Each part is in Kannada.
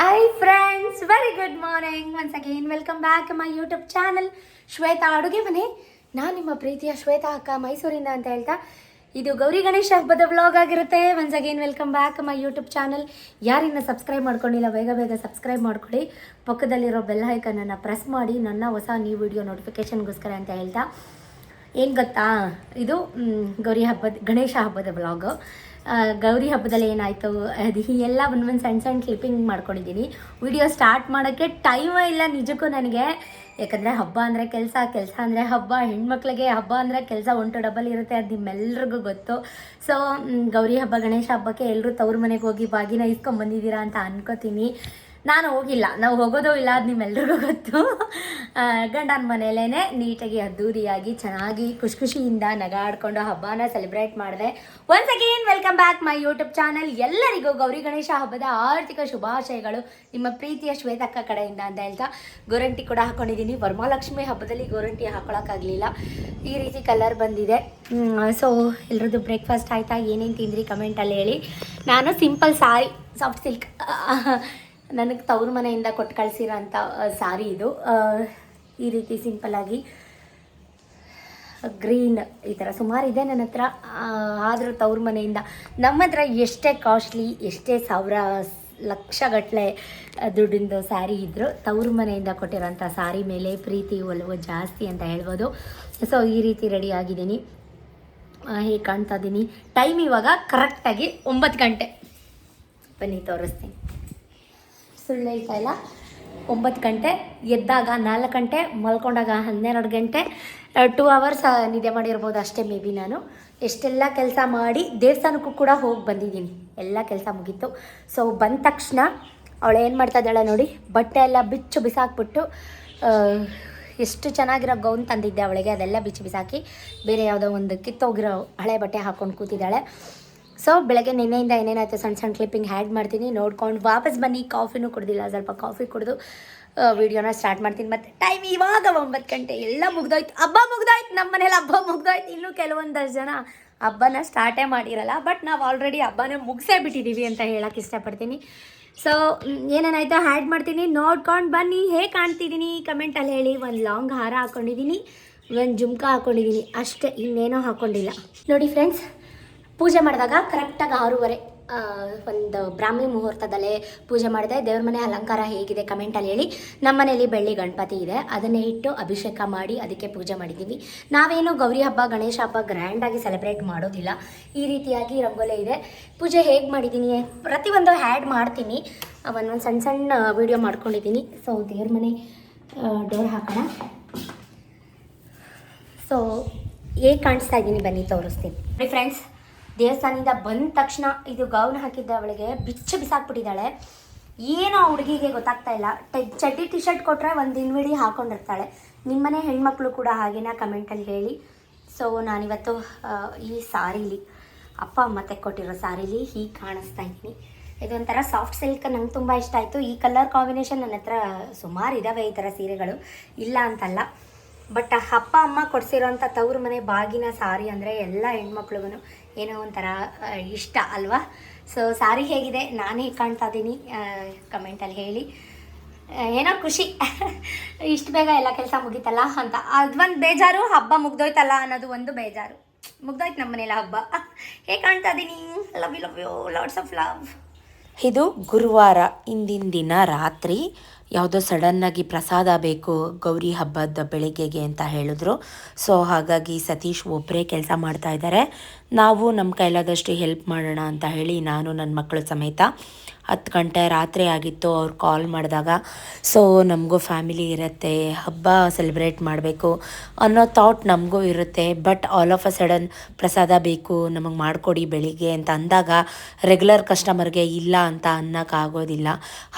Hi friends very good morning once again welcome back my YouTube channel Shweta ಅಡುಗೆ ಮನೆ ನಾನು ನಿಮ್ಮ ಪ್ರೀತಿಯ ಶ್ವೇತಾ ಅಕ್ಕ, ಮೈಸೂರಿಂದ ಅಂತ ಹೇಳ್ತಾ, ಇದು ಗೌರಿ ಗಣೇಶ ಹಬ್ಬದ ವ್ಲಾಗ್ ಆಗಿರುತ್ತೆ. Once again welcome back my YouTube channel ಯಾರಿನ್ನ subscribe ಮಾಡ್ಕೊಂಡಿಲ್ಲ, ಬೇಗ ಬೇಗ ಸಬ್ಸ್ಕ್ರೈಬ್ ಮಾಡ್ಕೊಳ್ಳಿ. ಪಕ್ಕದಲ್ಲಿರೋ ಬೆಲ್ ಐಕನನ್ನು ಪ್ರೆಸ್ ಮಾಡಿ, ನನ್ನ ಹೊಸ ನ್ಯೂ ವಿಡಿಯೋ ನೋಟಿಫಿಕೇಷನ್ಗೋಸ್ಕರ ಅಂತ ಹೇಳ್ತಾ. ಏನು ಗೊತ್ತಾ? ಇದು ಗೌರಿ ಹಬ್ಬದ, ಗಣೇಶ ಹಬ್ಬದ ವ್ಲಾಗು ಗೌರಿ ಹಬ್ಬದಲ್ಲಿ ಏನಾಯಿತು, ಅದು ಎಲ್ಲ ಒಂದು ಒಂದು ಸಣ್ಣ ಸಣ್ಣ ಕ್ಲಿಪ್ಪಿಂಗ್ ಮಾಡ್ಕೊಂಡಿದ್ದೀನಿ. ವಿಡಿಯೋ ಸ್ಟಾರ್ಟ್ ಮಾಡೋಕ್ಕೆ ಟೈಮೇ ಇಲ್ಲ ನಿಜಕ್ಕೂ ನನಗೆ. ಯಾಕಂದರೆ ಹಬ್ಬ ಅಂದರೆ ಕೆಲಸ ಕೆಲಸ ಅಂದರೆ ಹಬ್ಬ, ಹೆಣ್ಮಕ್ಳಿಗೆ ಹಬ್ಬ ಅಂದರೆ ಕೆಲಸ ಒಂಟು ಡಬಲ್ ಇರುತ್ತೆ ಅದು ನಿಮ್ಮೆಲ್ರಿಗೂ ಗೊತ್ತು. ಸೊ ಗೌರಿ ಹಬ್ಬ, ಗಣೇಶ ಹಬ್ಬಕ್ಕೆ ಎಲ್ಲರೂ ತವ್ರ ಮನೆಗೆ ಹೋಗಿ ಬಾಗಿನ ಇಸ್ಕೊಂಬಂದಿದ್ದೀರಾ ಅಂತ ಅನ್ಕೋತೀನಿ. ನಾನು ಹೋಗಿಲ್ಲ. ನಾವು ಹೋಗೋದೋ ಇಲ್ಲ ಅದು ನಿಮ್ಮೆಲ್ರಿಗೂ ಗೊತ್ತು. ಗಂಡನ ಮನೆಯಲ್ಲೇ ನೀಟಾಗಿ ಅದ್ದೂರಿಯಾಗಿ ಚೆನ್ನಾಗಿ ಖುಷಿ ಖುಷಿಯಿಂದ ನಗಾಡ್ಕೊಂಡು ಹಬ್ಬನ ಸೆಲೆಬ್ರೇಟ್ ಮಾಡಿದೆ. Once again welcome back my YouTube channel ಎಲ್ಲರಿಗೂ ಗೌರಿ ಗಣೇಶ ಹಬ್ಬದ ಆರ್ಥಿಕ ಶುಭಾಶಯಗಳು. ನಿಮ್ಮ ಪ್ರೀತಿಯ ಶ್ವೇತಕ್ಕ ಕಡೆಯಿಂದ ಅಂತ ಹೇಳ್ತಾ, ಗೋರಂಟಿ ಕೂಡ ಹಾಕೊಂಡಿದ್ದೀನಿ. ವರಮಹಾಲಕ್ಷ್ಮಿ ಹಬ್ಬದಲ್ಲಿ ಗೋರಂಟಿ ಹಾಕೊಳಕ್ಕಾಗಲಿಲ್ಲ. ಈ ರೀತಿ ಕಲರ್ ಬಂದಿದೆ. ಸೊ ಎಲ್ರದ್ದು ಬ್ರೇಕ್ಫಾಸ್ಟ್ ಆಯಿತಾ? ಏನೇನು ತಿಂದ್ರಿ? ಕಮೆಂಟಲ್ಲಿ ಹೇಳಿ. ನಾನು ಸಿಂಪಲ್ ಸಾರಿ ಸಾಫ್ಟ್ ಸಿಲ್ಕ್ ನನಗೆ ತವ್ರ ಮನೆಯಿಂದ ಕೊಟ್ಟು ಕಳಿಸಿರೋ ಅಂಥ ಸಾರಿ ಇದು. ಈ ರೀತಿ ಸಿಂಪಲ್ಲಾಗಿ ಗ್ರೀನ್ ಈ ಥರ ಸುಮಾರು ಇದೆ ನನ್ನ ಹತ್ರ. ಆದರೂ ತವ್ರ ಮನೆಯಿಂದ. ನಮ್ಮ ಹತ್ರ ಎಷ್ಟೇ ಕಾಸ್ಟ್ಲಿ, ಎಷ್ಟೇ ಸಾವಿರ ಲಕ್ಷಗಟ್ಟಲೆ ದುಡ್ಡಿಂದು ಸ್ಯಾರಿ ಇದ್ದರು ತವ್ರ ಮನೆಯಿಂದ ಕೊಟ್ಟಿರೋಂಥ ಸಾರಿ ಮೇಲೆ ಪ್ರೀತಿ, ಒಲವು ಜಾಸ್ತಿ ಅಂತ ಹೇಳ್ಬೋದು. ಸೊ ಈ ರೀತಿ ರೆಡಿ ಆಗಿದ್ದೀನಿ. ಹೇಗೆ ಕಾಣ್ತಾ ಇದ್ದೀನಿ ಟೈಮ್ ಇವಾಗ ಕರೆಕ್ಟಾಗಿ ಒಂಬತ್ತು ಗಂಟೆ. ಬನ್ನಿ, ತೋರಿಸ್ತೀನಿ. ಸುಳ್ಳು ಹೇಳ್ತಾ ಇಲ್ಲ. ಒಂಬತ್ತು ಗಂಟೆ, ಎದ್ದಾಗ ನಾಲ್ಕು ಗಂಟೆ, ಮಲ್ಕೊಂಡಾಗ ಹನ್ನೆರಡು ಗಂಟೆ ಟೂ ಅವರ್ಸ್ ನಿದ್ದೆ ಮಾಡಿರ್ಬೋದು ಅಷ್ಟೇ ಮೇ ಬಿ ನಾನು. ಎಷ್ಟೆಲ್ಲ ಕೆಲಸ ಮಾಡಿ ದೇವಸ್ಥಾನಕ್ಕೂ ಕೂಡ ಹೋಗಿ ಬಂದಿದ್ದೀನಿ. ಎಲ್ಲ ಕೆಲಸ ಮುಗೀತು. ಸೊ ಬಂದ ತಕ್ಷಣ ಅವಳು ಏನು ಮಾಡ್ತಾ ಇದ್ದಾಳೆ ನೋಡಿ, ಬಟ್ಟೆ ಎಲ್ಲ ಬಿಚ್ಚು ಬಿಸಾಕ್ಬಿಟ್ಟು ಎಷ್ಟು ಚೆನ್ನಾಗಿರೋ ಗೌನ್ ತಂದಿದ್ದೆ ಅವಳಿಗೆ. ಅದೆಲ್ಲ ಬಿಚ್ಚು ಬಿಸಾಕಿ ಬೇರೆ ಯಾವುದೋ ಒಂದು ಕಿತ್ತೋಗಿರೋ ಹಳೆ ಬಟ್ಟೆ ಹಾಕ್ಕೊಂಡು ಕೂತಿದ್ದಾಳೆ. ಸೊ ಬೆಳಗ್ಗೆ ನಿನ್ನೆಯಿಂದ ಏನೇನಾಯ್ತು ಸಣ್ಣ ಸಣ್ಣ ಕ್ಲಿಪ್ಪಿಂಗ್ ಹ್ಯಾಡ್ ಮಾಡ್ತೀನಿ. ನೋಡ್ಕೊಂಡು ವಾಪಸ್ ಬನ್ನಿ. ಕಾಫಿನೂ ಕುಡ್ದಿಲ್ಲ. ಸ್ವಲ್ಪ ಕಾಫಿ ಕುಡಿದು ವಿಡಿಯೋನ ಸ್ಟಾರ್ಟ್ ಮಾಡ್ತೀನಿ. ಮತ್ತು ಟೈಮ್ ಇವಾಗ ಒಂಬತ್ತು ಗಂಟೆ. ಎಲ್ಲ ಮುಗ್ದೋಯ್ತು. ಹಬ್ಬ ಮುಗ್ದೋಯ್ತು. ನಮ್ಮ ಮನೇಲಿ ಹಬ್ಬ ಮುಗ್ದೋಯ್ತು. ಇನ್ನೂ ಕೆಲವೊಂದಷ್ಟು ಜನ ಹಬ್ಬನ ಸ್ಟಾರ್ಟೇ ಮಾಡಿರಲ್ಲ. ಬಟ್ ನಾವು ಆಲ್ರೆಡಿ ಹಬ್ಬನ ಮುಗಿಸೇ ಬಿಟ್ಟಿದ್ದೀವಿ ಅಂತ ಹೇಳಕ್ಕೆ ಇಷ್ಟಪಡ್ತೀನಿ. ಸೊ ಏನೇನಾಯ್ತು? ಹ್ಯಾಡ್ ಮಾಡ್ತೀನಿ. ನೋಡ್ಕೊಂಡು ಬನ್ನಿ. ಹೇಗೆ ಕಾಣ್ತಿದ್ದೀನಿ ಕಮೆಂಟಲ್ಲಿ ಹೇಳಿ. ಒಂದು ಲಾಂಗ್ ಹಾರ ಹಾಕ್ಕೊಂಡಿದ್ದೀನಿ ಒಂದು ಜುಮ್ಕ ಹಾಕ್ಕೊಂಡಿದ್ದೀನಿ ಅಷ್ಟೇ. ಇನ್ನೇನೋ ಹಾಕ್ಕೊಂಡಿಲ್ಲ ನೋಡಿ ಫ್ರೆಂಡ್ಸ್ ಪೂಜೆ ಮಾಡಿದಾಗ ಕರೆಕ್ಟಾಗಿ ಆರೂವರೆ ಒಂದು ಬ್ರಾಹ್ಮಿ ಮುಹೂರ್ತದಲ್ಲೇ ಪೂಜೆ ಮಾಡಿದೆ. ದೇವ್ರ ಮನೆ ಅಲಂಕಾರ ಹೇಗಿದೆ ಕಮೆಂಟಲ್ಲಿ ಹೇಳಿ. ನಮ್ಮ ಮನೆಯಲ್ಲಿ ಬೆಳ್ಳಿ ಗಣಪತಿ ಇದೆ. ಅದನ್ನೇ ಇಟ್ಟು ಅಭಿಷೇಕ ಮಾಡಿ ಅದಕ್ಕೆ ಪೂಜೆ ಮಾಡಿದ್ದೀವಿ. ನಾವೇನು ಗೌರಿ ಹಬ್ಬ, ಗಣೇಶ ಹಬ್ಬ ಗ್ರ್ಯಾಂಡಾಗಿ ಸೆಲೆಬ್ರೇಟ್ ಮಾಡೋದಿಲ್ಲ. ಈ ರೀತಿಯಾಗಿ ರಂಗೋಲೆ ಇದೆ. ಪೂಜೆ ಹೇಗೆ ಮಾಡಿದ್ದೀನಿ ಪ್ರತಿಯೊಂದು ಹ್ಯಾಡ್ ಮಾಡ್ತೀನಿ. ಒಂದೊಂದು ಸಣ್ಣ ಸಣ್ಣ ವೀಡಿಯೋ ಮಾಡ್ಕೊಂಡಿದ್ದೀನಿ ಸೊ ದೇವ್ರ ಮನೆ ಡೋರ್ ಹಾಕೋಣ. ಸೊ ಹೇಗೆ ಕಾಣಿಸ್ತಾ ಇದ್ದೀನಿ ಬನ್ನಿ, ತೋರಿಸ್ತೀನಿ. ಫ್ರೆಂಡ್ಸ್ ದೇವಸ್ಥಾನದಿಂದ ಬಂದ ತಕ್ಷಣ ಇದು ಗೌನ್ ಹಾಕಿದ್ದ ಅವಳಿಗೆ ಬಿಚ್ಚ ಬಿಸಾಕ್ಬಿಟ್ಟಿದ್ದಾಳೆ. ಏನೋ ಹುಡುಗಿಗೆ ಗೊತ್ತಾಗ್ತಾ ಇಲ್ಲ. ಚಡ್ಡಿ ಟಿ ಶರ್ಟ್ ಕೊಟ್ಟರೆ ಒಂದು ಇನ್ವಿಡಿ ಹಾಕೊಂಡಿರ್ತಾಳೆ. ನಿಮ್ಮನೆ ಹೆಣ್ಮಕ್ಳು ಕೂಡ ಹಾಗೇನಾ ಕಮೆಂಟಲ್ಲಿ ಹೇಳಿ. ಸೊ ನಾನಿವತ್ತು ಈ ಸಾರೀಲಿ, ಅಪ್ಪ ಅಮ್ಮ ತೆಕ್ಕೊಟ್ಟಿರೋ ಸಾರೀಲಿ ಹೀಗೆ ಕಾಣಿಸ್ತಾ ಇದ್ದೀನಿ ಇದೊಂಥರ ಸಾಫ್ಟ್ ಸಿಲ್ಕ್ ನಂಗೆ ತುಂಬ ಇಷ್ಟ ಆಯಿತು. ಈ ಕಲರ್ ಕಾಂಬಿನೇಷನ್ ನನ್ನ ಹತ್ರ ಸುಮಾರು ಇದ್ದಾವೆ ಈ ಥರ ಸೀರೆಗಳು. ಇಲ್ಲ ಅಂತಲ್ಲ. ಬಟ್ ಅಪ್ಪ ಅಮ್ಮ ಕೊಡಿಸಿರೋಂಥ ತವ್ರ ಮನೆ ಬಾಗಿನ ಸಾರಿ ಅಂದರೆ ಎಲ್ಲ ಹೆಣ್ಮಕ್ಳಿಗೂ ಏನೋ ಒಂಥರ ಇಷ್ಟ ಅಲ್ವಾ? ಸೊ ಸಾರಿ ಹೇಗಿದೆ? ನಾನೇ ಕಾಣ್ತಾ ಇದ್ದೀನಿ ಕಮೆಂಟಲ್ಲಿ ಹೇಳಿ. ಏನೋ ಖುಷಿ. ಇಷ್ಟು ಬೇಗ ಎಲ್ಲ ಕೆಲಸ ಮುಗೀತಲ್ಲ ಅಂತ. ಅದೊಂದು ಬೇಜಾರು, ಹಬ್ಬ ಮುಗ್ದೋಯ್ತಲ್ಲ ಅನ್ನೋದು ಒಂದು ಬೇಜಾರು. ಮುಗ್ದೋಯ್ತು ನಮ್ಮ ಮನೇಲಿ ಹಬ್ಬ. ಹೇಗೆ ಕಾಣ್ತಾ ಇದ್ದೀನಿ love you love you lots of love ಇದು ಗುರುವಾರ, ಇಂದಿನ ದಿನ ರಾತ್ರಿ. ಯಾವುದೋ ಸಡನ್ನಾಗಿ ಪ್ರಸಾದ ಬೇಕು, ಗೌರಿ ಹಬ್ಬದ ಬೆಳಿಗ್ಗೆಗೆ ಅಂತ ಹೇಳಿದ್ರು. ಸೊ ಹಾಗಾಗಿ ಸತೀಶ್ ಒಬ್ಬರೇ ಕೆಲಸ ಮಾಡ್ತಾ ಇದ್ದಾರೆ ನಾವು ನಮ್ಮ ಕೈಲಾದಷ್ಟು ಹೆಲ್ಪ್ ಮಾಡೋಣ ಅಂತ ಹೇಳಿ ನಾನು ನನ್ನ ಮಕ್ಕಳು ಸಮೇತ ಹತ್ತು ಗಂಟೆ ರಾತ್ರಿ ಆಗಿತ್ತು ಅವ್ರು ಕಾಲ್ ಮಾಡಿದಾಗ. ಸೊ ನಮಗೂ ಫ್ಯಾಮಿಲಿ ಇರುತ್ತೆ, ಹಬ್ಬ ಸೆಲೆಬ್ರೇಟ್ ಮಾಡಬೇಕು ಅನ್ನೋ ಥಾಟ್ ನಮಗೂ ಇರುತ್ತೆ. But all of a sudden ಪ್ರಸಾದ ಬೇಕು, ನಮಗೆ ಮಾಡಿಕೊಡಿ ಬೆಳಿಗ್ಗೆ ಅಂತ ಅಂದಾಗ ರೆಗ್ಯುಲರ್ ಕಸ್ಟಮರ್ಗೆ ಇಲ್ಲ ಅಂತ ಅನ್ನೋಕ್ಕಾಗೋದಿಲ್ಲ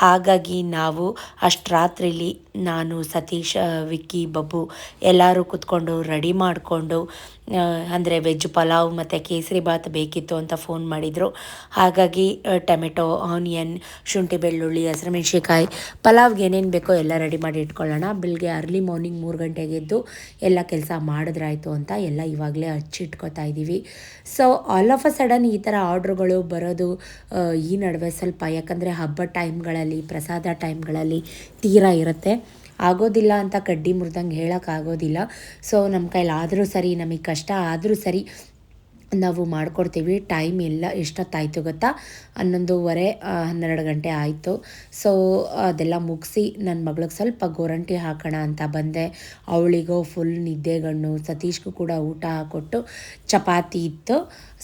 ಹಾಗಾಗಿ ನಾವು ಅಷ್ಟು ರಾತ್ರಿಲಿ ನಾನು ಸತೀಶ್ ವಿಕ್ಕಿ, ಬಬ್ಬು ಎಲ್ಲರೂ ಕೂತ್ಕೊಂಡು ರೆಡಿ ಮಾಡಿಕೊಂಡು ಅಂದರೆ ವೆಜ್ ಪಲಾವ್ ಮತ್ತು ಕೇಸರಿ ಬಾತ್ ಬೇಕಿತ್ತು ಅಂತ ಫೋನ್ ಮಾಡಿದರು. ಹಾಗಾಗಿ ಟೊಮೆಟೊ ಆನಿಯನ್ ಶುಂಠಿ ಬೆಳ್ಳುಳ್ಳಿ ಹಸಿರುಮೆಣ್ಸಿಕಾಯಿ ಪಲಾವ್ಗೆ ಏನೇನು ಬೇಕೋ ಎಲ್ಲ ರೆಡಿ ಮಾಡಿ ಇಟ್ಕೊಳ್ಳೋಣ. ಬೆಳಗ್ಗೆ ಅರ್ಲಿ ಮಾರ್ನಿಂಗ್ ಮೂರು ಗಂಟೆಗೆ ಎದ್ದು ಎಲ್ಲ ಕೆಲಸ ಮಾಡಿದ್ರಾಯಿತು ಅಂತ ಎಲ್ಲ ಇವಾಗಲೇ ಹಚ್ಚಿಟ್ಕೋತಾ ಇದ್ದೀವಿ so all of a sudden ಈ ಥರ ಆರ್ಡ್ರುಗಳು ಬರೋದು ಈ ನಡುವೆ ಸ್ವಲ್ಪ ಯಾಕಂದರೆ ಹಬ್ಬ ಟೈಮ್ಗಳಲ್ಲಿ ಪ್ರಸಾದ ಟೈಮ್ಗಳಲ್ಲಿ ತೀರ ಇರುತ್ತೆ. ಆಗೋದಿಲ್ಲ ಅಂತ ಕಡ್ಡಿ ಮುರಿದಂಗೆ ಹೇಳೋಕ್ಕಾಗೋದಿಲ್ಲ ಸೊ ನಮ್ಮ ಕೈಲಾದರೂ ಸರಿ, ನಮಗೆ ಕಷ್ಟ ಆದರೂ ಸರಿ ನಾವು ಮಾಡಿಕೊಡ್ತೀವಿ. ಟೈಮ್ ಎಲ್ಲ ಎಷ್ಟೊತ್ತಾಯಿತು ಗೊತ್ತಾ? ಹನ್ನೊಂದುವರೆ ಹನ್ನೆರಡು ಗಂಟೆ ಆಯಿತು. ಸೊ ಅದೆಲ್ಲ ಮುಗಿಸಿ ನನ್ನ ಮಗಳಿಗೆ ಸ್ವಲ್ಪ ಗೋರಂಟಿ ಹಾಕೋಣ ಅಂತ ಬಂದೆ. ಅವಳಿಗೂ ಫುಲ್ ನಿದ್ದೆಗಣ್ಣು, ಸತೀಶ್ಗೂ ಕೂಡ ಊಟ ಹಾಕೊಟ್ಟು ಚಪಾತಿ ಇತ್ತು.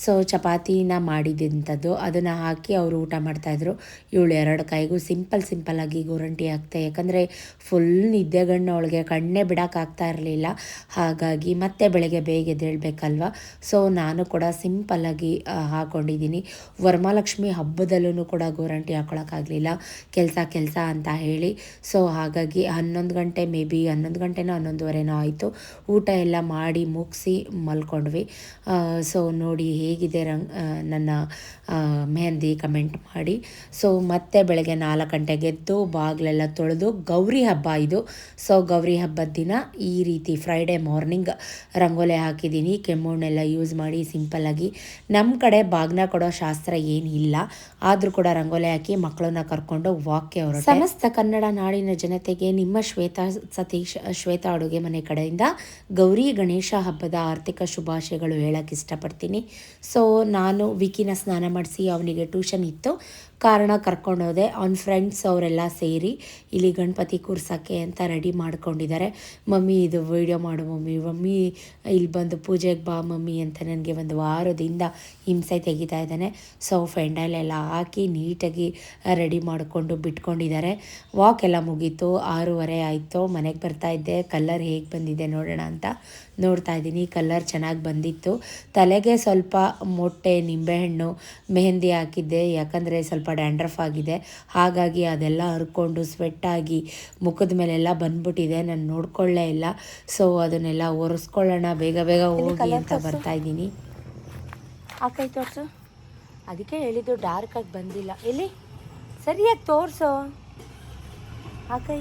ಸೊ ಚಪಾತಿನ ಮಾಡಿದಂಥದ್ದು. ಅದನ್ನು ಹಾಕಿ ಅವರು ಊಟ ಮಾಡ್ತಾಯಿದ್ರು ಇವಳು ಎರಡು ಕೈಗೂ ಸಿಂಪಲ್ ಸಿಂಪಲ್ಲಾಗಿ ಗೋರಂಟಿ ಹಾಕ್ತೆ. ಯಾಕಂದರೆ ಫುಲ್ ನಿದ್ದೆಗಣ್ಣು ಅವಳಿಗೆ ಕಣ್ಣೇ ಬಿಡೋಕ್ಕಾಗ್ತಾ ಇರಲಿಲ್ಲ. ಹಾಗಾಗಿ ಮತ್ತೆ ಬೆಳಗ್ಗೆ ಬೇಗ ಎದ್ದೇಳಬೇಕಲ್ವ? ಸೊ ನಾನು ಕೂಡ ಸಿಂಪಲ್ಲಾಗಿ ಹಾಕ್ಕೊಂಡಿದ್ದೀನಿ ವರಮಹಾಲಕ್ಷ್ಮಿ ಹಬ್ಬದಲ್ಲೂ ಕೂಡ ಗೋರಂಟಿ ಹಾಕ್ಕೊಳಕ್ಕಾಗಲಿಲ್ಲ ಕೆಲಸ ಕೆಲಸ ಅಂತ ಹೇಳಿ. ಸೊ ಹಾಗಾಗಿ ಹನ್ನೊಂದು ಗಂಟೆ, ಮೇ ಬಿ ಹನ್ನೊಂದು ಗಂಟೆನೋ ಹನ್ನೊಂದುವರೆನೋ ಆಯಿತು. ಊಟ ಎಲ್ಲ ಮಾಡಿ ಮುಗಿಸಿ ಮಲ್ಕೊಂಡ್ವಿ. ಸೊ ನೋಡಿ ಹೇಗಿದೆ ರಂಗ್ ನನ್ನ ಮೆಹಂದಿ ಕಮೆಂಟ್ ಮಾಡಿ. ಸೊ ಮತ್ತೆ ಬೆಳಗ್ಗೆ ನಾಲ್ಕು ಗಂಟೆಗೆ ಎದ್ದು ಬಾಗಿಲೆಲ್ಲ ತೊಳೆದು, ಗೌರಿ ಹಬ್ಬ ಇದು. ಸೊ ಗೌರಿ ಹಬ್ಬದ ದಿನ ಈ ರೀತಿ ಫ್ರೈಡೇ ಮಾರ್ನಿಂಗ್ ರಂಗೋಲೆ ಹಾಕಿದ್ದೀನಿ. ಕೆಮ್ಮಣ್ಣೆಲ್ಲ ಯೂಸ್ ಮಾಡಿ ಸಿಂಪಲ್ಲಾಗಿ ನಮ್ಮ ಕಡೆ ಬಾಗ್ನ ಕೊಡೋ ಶಾಸ್ತ್ರ ಏನಿಲ್ಲ. ಆದರೂ ಕೂಡ ರಂಗೋಲಿ ಹಾಕಿ ಮಕ್ಕಳನ್ನ ಕರ್ಕೊಂಡು ವಾಕ್ಗೆ ಅವರು ಸಮಸ್ತ ಕನ್ನಡ ನಾಡಿನ ಜನತೆಗೆ ನಿಮ್ಮ ಶ್ವೇತಾ ಸತೀಶ್ ಶ್ವೇತಾ ಅಡುಗೆ ಮನೆ ಕಡೆಯಿಂದ ಗೌರಿ ಗಣೇಶ ಹಬ್ಬದ ಆರ್ಥಿಕ ಶುಭಾಶಯಗಳು ಹೇಳಕ್ಕೆ ಇಷ್ಟಪಡ್ತೀನಿ. ಸೊ ನಾನು ವಿಕಿನ ಸ್ನಾನ ಮಾಡಿಸಿ ಅವನಿಗೆ ಟ್ಯೂಷನ್ ಇತ್ತು. ಕಾರಣ ಕರ್ಕೊಂಡೋದೆ. ಅವ್ನ ಫ್ರೆಂಡ್ಸ್ ಅವರೆಲ್ಲ ಸೇರಿ ಇಲ್ಲಿ ಗಣಪತಿ ಕೂರ್ಸೋಕ್ಕೆ ಅಂತ ರೆಡಿ ಮಾಡ್ಕೊಂಡಿದ್ದಾರೆ. ಮಮ್ಮಿ, ಇದು ವೀಡಿಯೋ ಮಾಡು ಮಮ್ಮಿ. ಮಮ್ಮಿ, ಇಲ್ಲಿ ಬಂದು ಪೂಜೆಗೆ ಬಾ ಮಮ್ಮಿ ಅಂತ ನನಗೆ ಒಂದು ವಾರದಿಂದ ಹಿಂಸೆ ತೆಗಿತಾ ಇದ್ದಾನೆ. ಸೊ ಫೆಂಡಲೆಲ್ಲ ಹಾಕಿ ನೀಟಾಗಿ ರೆಡಿ ಮಾಡಿಕೊಂಡು ಬಿಟ್ಕೊಂಡಿದ್ದಾರೆ. ವಾಕ್ ಎಲ್ಲ ಮುಗೀತು. ಆರೂವರೆ ಆಯಿತು. ಮನೆಗೆ ಬರ್ತಾ ಇದ್ದೆ. ಕಲರ್ ಹೇಗೆ ಬಂದಿದೆ ನೋಡೋಣ ಅಂತ. ನೋಡ್ತಾ ಇದ್ದೀನಿ. ಕಲರ್ ಚೆನ್ನಾಗಿ ಬಂದಿತ್ತು. ತಲೆಗೆ ಸ್ವಲ್ಪ ಮೊಟ್ಟೆ ನಿಂಬೆಹಣ್ಣು ಮೆಹಂದಿ ಹಾಕಿದ್ದೆ. ಯಾಕಂದರೆ ಸ್ವಲ್ಪ ಡ್ಯಾಂಡ್ರಫ್ ಆಗಿದೆ. ಹಾಗಾಗಿ ಅದೆಲ್ಲ ಹರ್ಕೊಂಡು ಸ್ವೆಟ್ಟಾಗಿ ಮುಖದ ಮೇಲೆಲ್ಲ ಬಂದ್ಬಿಟ್ಟಿದೆ. ನಾನು ನೋಡ್ಕೊಳ್ಳೇ ಇಲ್ಲ. ಸೊ ಅದನ್ನೆಲ್ಲ ಒರೆಸ್ಕೊಳ್ಳೋಣ. ಬೇಗ ಬೇಗ ಹೋಗಿ ಅಂತ ಬರ್ತಾ ಇದ್ದೀನಿ. ತೋರಿಸು. ಅದಕ್ಕೆ ಹೇಳಿದ್ದು ಡಾರ್ಕಾಗಿ ಬಂದಿಲ್ಲ. ಎಲ್ಲಿ? ಸರಿಯಾಗಿ ತೋರಿಸು. ಆಕೈ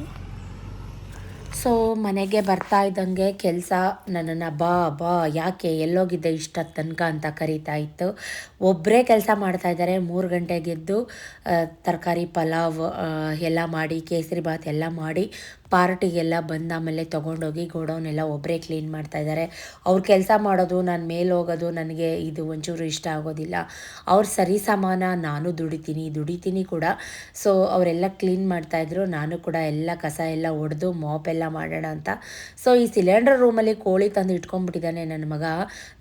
ಸೊ ಮನೆಗೆ ಬರ್ತಾ ಇದ್ದಂಗೆ ಕೆಲಸ ನನ್ನನ್ನು ಬಾ ಬಾ, ಯಾಕೆ ಎಲ್ಲೋಗಿದ್ದೆ ಇಷ್ಟ ತನಕ ಅಂತ ಕರೀತಾ ಇತ್ತು. ಒಬ್ಬರೇ ಕೆಲಸ ಮಾಡ್ತಾ ಇದ್ದಾರೆ, ಮೂರು ಗಂಟೆಗೆದ್ದು ತರಕಾರಿ, ಪಲಾವ್ ಎಲ್ಲ ಮಾಡಿ, ಕೇಸರಿ ಬಾತ್ ಎಲ್ಲ ಮಾಡಿ ಪಾರ್ಟಿಗೆಲ್ಲ ಬಂದ ಆಮೇಲೆ ತೊಗೊಂಡೋಗಿ ಗೋಡೌನೆಲ್ಲ ಒಬ್ಬರೇ ಕ್ಲೀನ್ ಮಾಡ್ತಾ ಇದ್ದಾರೆ. ಅವ್ರು ಕೆಲಸ ಮಾಡೋದು, ನಾನು ಮೇಲೆ ಹೋಗೋದು ನನಗೆ ಇದು ಒಂಚೂರು ಇಷ್ಟ ಆಗೋದಿಲ್ಲ. ಅವ್ರ ಸರಿ ಸಮಾನ, ನಾನು ದುಡಿತೀನಿ ದುಡಿತೀನಿ ಕೂಡ. ಸೊ ಅವರೆಲ್ಲ ಕ್ಲೀನ್ ಮಾಡ್ತಾಯಿದ್ರು ನಾನು ಕೂಡ ಎಲ್ಲ ಕಸ ಎಲ್ಲ ಒಡೆದು ಮಾಪ್ ಎಲ್ಲ ಮಾಡೋಣ ಅಂತ. ಸೊ ಈ ಸಿಲಿಂಡರ್ ರೂಮಲ್ಲಿ ಕೋಳಿ ತಂದು ಇಟ್ಕೊಂಡ್ಬಿಟ್ಟಿದ್ದಾನೆ ನನ್ನ ಮಗ.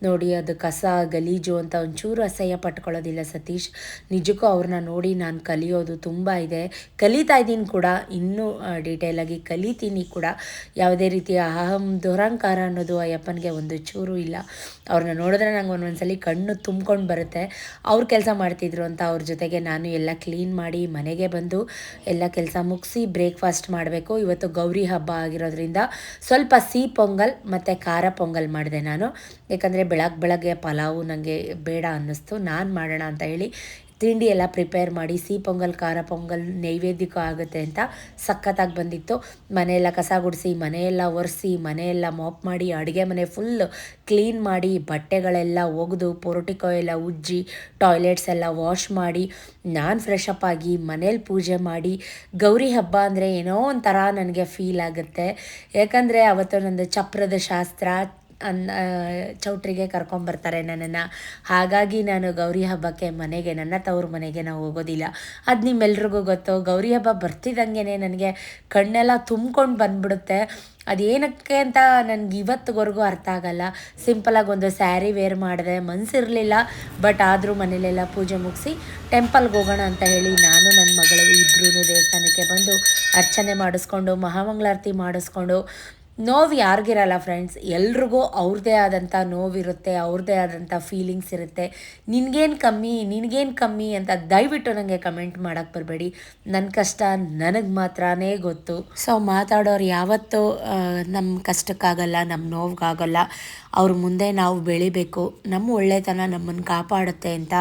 ನೋಡಿ, ಅದು ಕಸ, ಗಲೀಜು ಅಂತ ಒಂಚೂರು ಅಸಹ್ಯ ಪಟ್ಕೊಳ್ಳೋದಿಲ್ಲ ಸತೀಶ್. ನಿಜಕ್ಕೂ ಅವ್ರನ್ನ ನೋಡಿ ನಾನು ಕಲಿಯೋದು ತುಂಬ ಇದೆ. ಕಲಿತಾ ಇದ್ದೀನಿ ಕೂಡ. ಇನ್ನೂ ಡೀಟೇಲಾಗಿ ಕಲಿತೀನಿ ಕೂಡ. ಯಾವುದೇ ರೀತಿಯ ಅಹಂ, ದುರಹಂಕಾರ ಅನ್ನೋದು ಅಯ್ಯಪ್ಪನಿಗೆ ಒಂದು ಚೂರು ಇಲ್ಲ. ಅವ್ರನ್ನ ನೋಡಿದ್ರೆ ನಂಗೆ ಒಂದೊಂದ್ಸಲಿ ಕಣ್ಣು ತುಂಬ್ಕೊಂಡು ಬರುತ್ತೆ. ಅವ್ರ ಕೆಲಸ ಮಾಡ್ತಿದ್ರು ಅಂತ ಅವ್ರ ಜೊತೆಗೆ ನಾನು ಎಲ್ಲ ಕ್ಲೀನ್ ಮಾಡಿ ಮನೆಗೆ ಬಂದು ಎಲ್ಲ ಕೆಲಸ ಮುಗಿಸಿ ಬ್ರೇಕ್ಫಾಸ್ಟ್ ಮಾಡಬೇಕು. ಇವತ್ತು ಗೌರಿ ಹಬ್ಬ ಆಗಿರೋದ್ರಿಂದ ಸ್ವಲ್ಪ ಸಿಹಿ ಪೊಂಗಲ್ ಮತ್ತು ಖಾರ ಪೊಂಗಲ್ ಮಾಡಿದೆ ನಾನು. ಯಾಕಂದರೆ ಬೆಳಗ್ಗೆ ಬೆಳಗ್ಗೆ ಪಲಾವು ನನಗೆ ಬೇಡ ಅನ್ನಿಸ್ತು. ನಾನು ಮಾಡೋಣ ಅಂತ ಹೇಳಿ ತಿಂಡಿ ಎಲ್ಲ ಪ್ರಿಪೇರ್ ಮಾಡಿ, ಸಿಹಿ ಪೊಂಗಲ್, ಖಾರ ಪೊಂಗಲ್ ನೈವೇದ್ಯಕ್ಕೂ ಆಗುತ್ತೆ ಅಂತ ಸಖತ್ತಾಗಿ ಬಂದಿತ್ತು. ಮನೆಯೆಲ್ಲ ಕಸ ಗುಡಿಸಿ, ಮನೆಯೆಲ್ಲ ಒರೆಸಿ, ಮನೆಯೆಲ್ಲ ಮಾಪ್ ಮಾಡಿ, ಅಡುಗೆ ಮನೆ ಫುಲ್ ಕ್ಲೀನ್ ಮಾಡಿ, ಬಟ್ಟೆಗಳೆಲ್ಲ ಒಗೆದು, ಪೊರಟಿಕೋ ಎಲ್ಲ ಉಜ್ಜಿ ಟಾಯ್ಲೆಟ್ಸ್ ಎಲ್ಲ ವಾಶ್ ಮಾಡಿ, ನಾನು ಫ್ರೆಶ್ ಅಪ್ ಆಗಿ ಮನೇಲಿ ಪೂಜೆ ಮಾಡಿ. ಗೌರಿ ಹಬ್ಬ ಅಂದರೆ ಏನೋ ಒಂಥರ ನನಗೆ ಫೀಲ್ ಆಗುತ್ತೆ. ಯಾಕಂದರೆ ಅವತ್ತು ನಂದು ಚಪ್ರದ ಶಾಸ್ತ್ರ ಅನ್ ಆ, ಚೌಟ್ರಿಗೆ ಕರ್ಕೊಂಬರ್ತಾರೆ ನನ್ನನ್ನು. ಹಾಗಾಗಿ ನಾನು ಗೌರಿ ಹಬ್ಬಕ್ಕೆ ಮನೆಗೆ ನನ್ನ ತವ್ರ ಮನೆಗೆ ನಾವು ಹೋಗೋದಿಲ್ಲ. ಅದು ನಿಮ್ಮೆಲ್ರಿಗೂ ಗೊತ್ತು. ಗೌರಿ ಹಬ್ಬ ಬರ್ತಿದ್ದಂಗೆ ನನಗೆ ಕಣ್ಣೆಲ್ಲ ತುಂಬ್ಕೊಂಡು ಬಂದ್ಬಿಡುತ್ತೆ. ಅದೇನಕ್ಕೆ ಅಂತ ನನಗೆ ಇವತ್ತಿವರೆಗೂ ಅರ್ಥ ಆಗಲ್ಲ. ಸಿಂಪಲಾಗಿ ಒಂದು ಸ್ಯಾರಿ ವೇರ್ ಮಾಡಿದೆ ಮನಸ್ಸಿರಲಿಲ್ಲ ಬಟ್ ಆದರೂ ಮನೇಲೆಲ್ಲ ಪೂಜೆ ಮುಗಿಸಿ ಟೆಂಪಲ್ಗೆ ಹೋಗೋಣ ಅಂತ ಹೇಳಿ ನಾನು ನನ್ನ ಮಗಳು ಇಬ್ಬರೂ ದೇವಸ್ಥಾನಕ್ಕೆ ಬಂದು ಅರ್ಚನೆ ಮಾಡಿಸ್ಕೊಂಡು ಮಹಾಮಂಗಳಾರತಿ ಮಾಡಿಸ್ಕೊಂಡು ನೋವು ಯಾರಿಗಿರಲ್ಲ ಫ್ರೆಂಡ್ಸ್ ಎಲ್ರಿಗೂ ಅವ್ರದ್ದೇ ಆದಂಥ ನೋವಿರುತ್ತೆ ಅವ್ರದ್ದೇ ಆದಂಥ ಫೀಲಿಂಗ್ಸ್ ಇರುತ್ತೆ. ನಿನಗೇನು ಕಮ್ಮಿ ನಿನಗೇನು ಕಮ್ಮಿ ಅಂತ ದಯವಿಟ್ಟು ನನಗೆ ಕಮೆಂಟ್ ಮಾಡೋಕ್ಕೆ ಬರಬೇಡಿ. ನನ್ನ ಕಷ್ಟ ನನಗೆ ಮಾತ್ರನೇ ಗೊತ್ತು. ಸೊ ಮಾತಾಡೋರು ಯಾವತ್ತೂ ನಮ್ಮ ಕಷ್ಟಕ್ಕಾಗಲ್ಲ ನಮ್ಮ ನೋವಿಗಾಗಲ್ಲ. ಅವ್ರ ಮುಂದೆ ನಾವು ಬೆಳಿಬೇಕು. ನಮ್ಮ ಒಳ್ಳೆತನ ನಮ್ಮನ್ನು ಕಾಪಾಡುತ್ತೆ ಅಂತ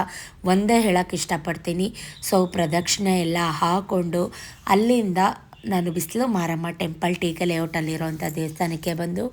ಒಂದೇ ಹೇಳೋಕ್ಕೆ ಇಷ್ಟಪಡ್ತೀನಿ. ಸೊ ಪ್ರದಕ್ಷಿಣೆ ಎಲ್ಲ ಹಾಕ್ಕೊಂಡು ಅಲ್ಲಿಂದ ನಾನು ಬಿಸಿಲು ಮಾರಮ್ಮ ಟೆಂಪಲ್ ಟೀಕೆ ಲೇಔಟಲ್ಲಿರುವಂಥ ದೇವಸ್ಥಾನಕ್ಕೆ ಬಂದು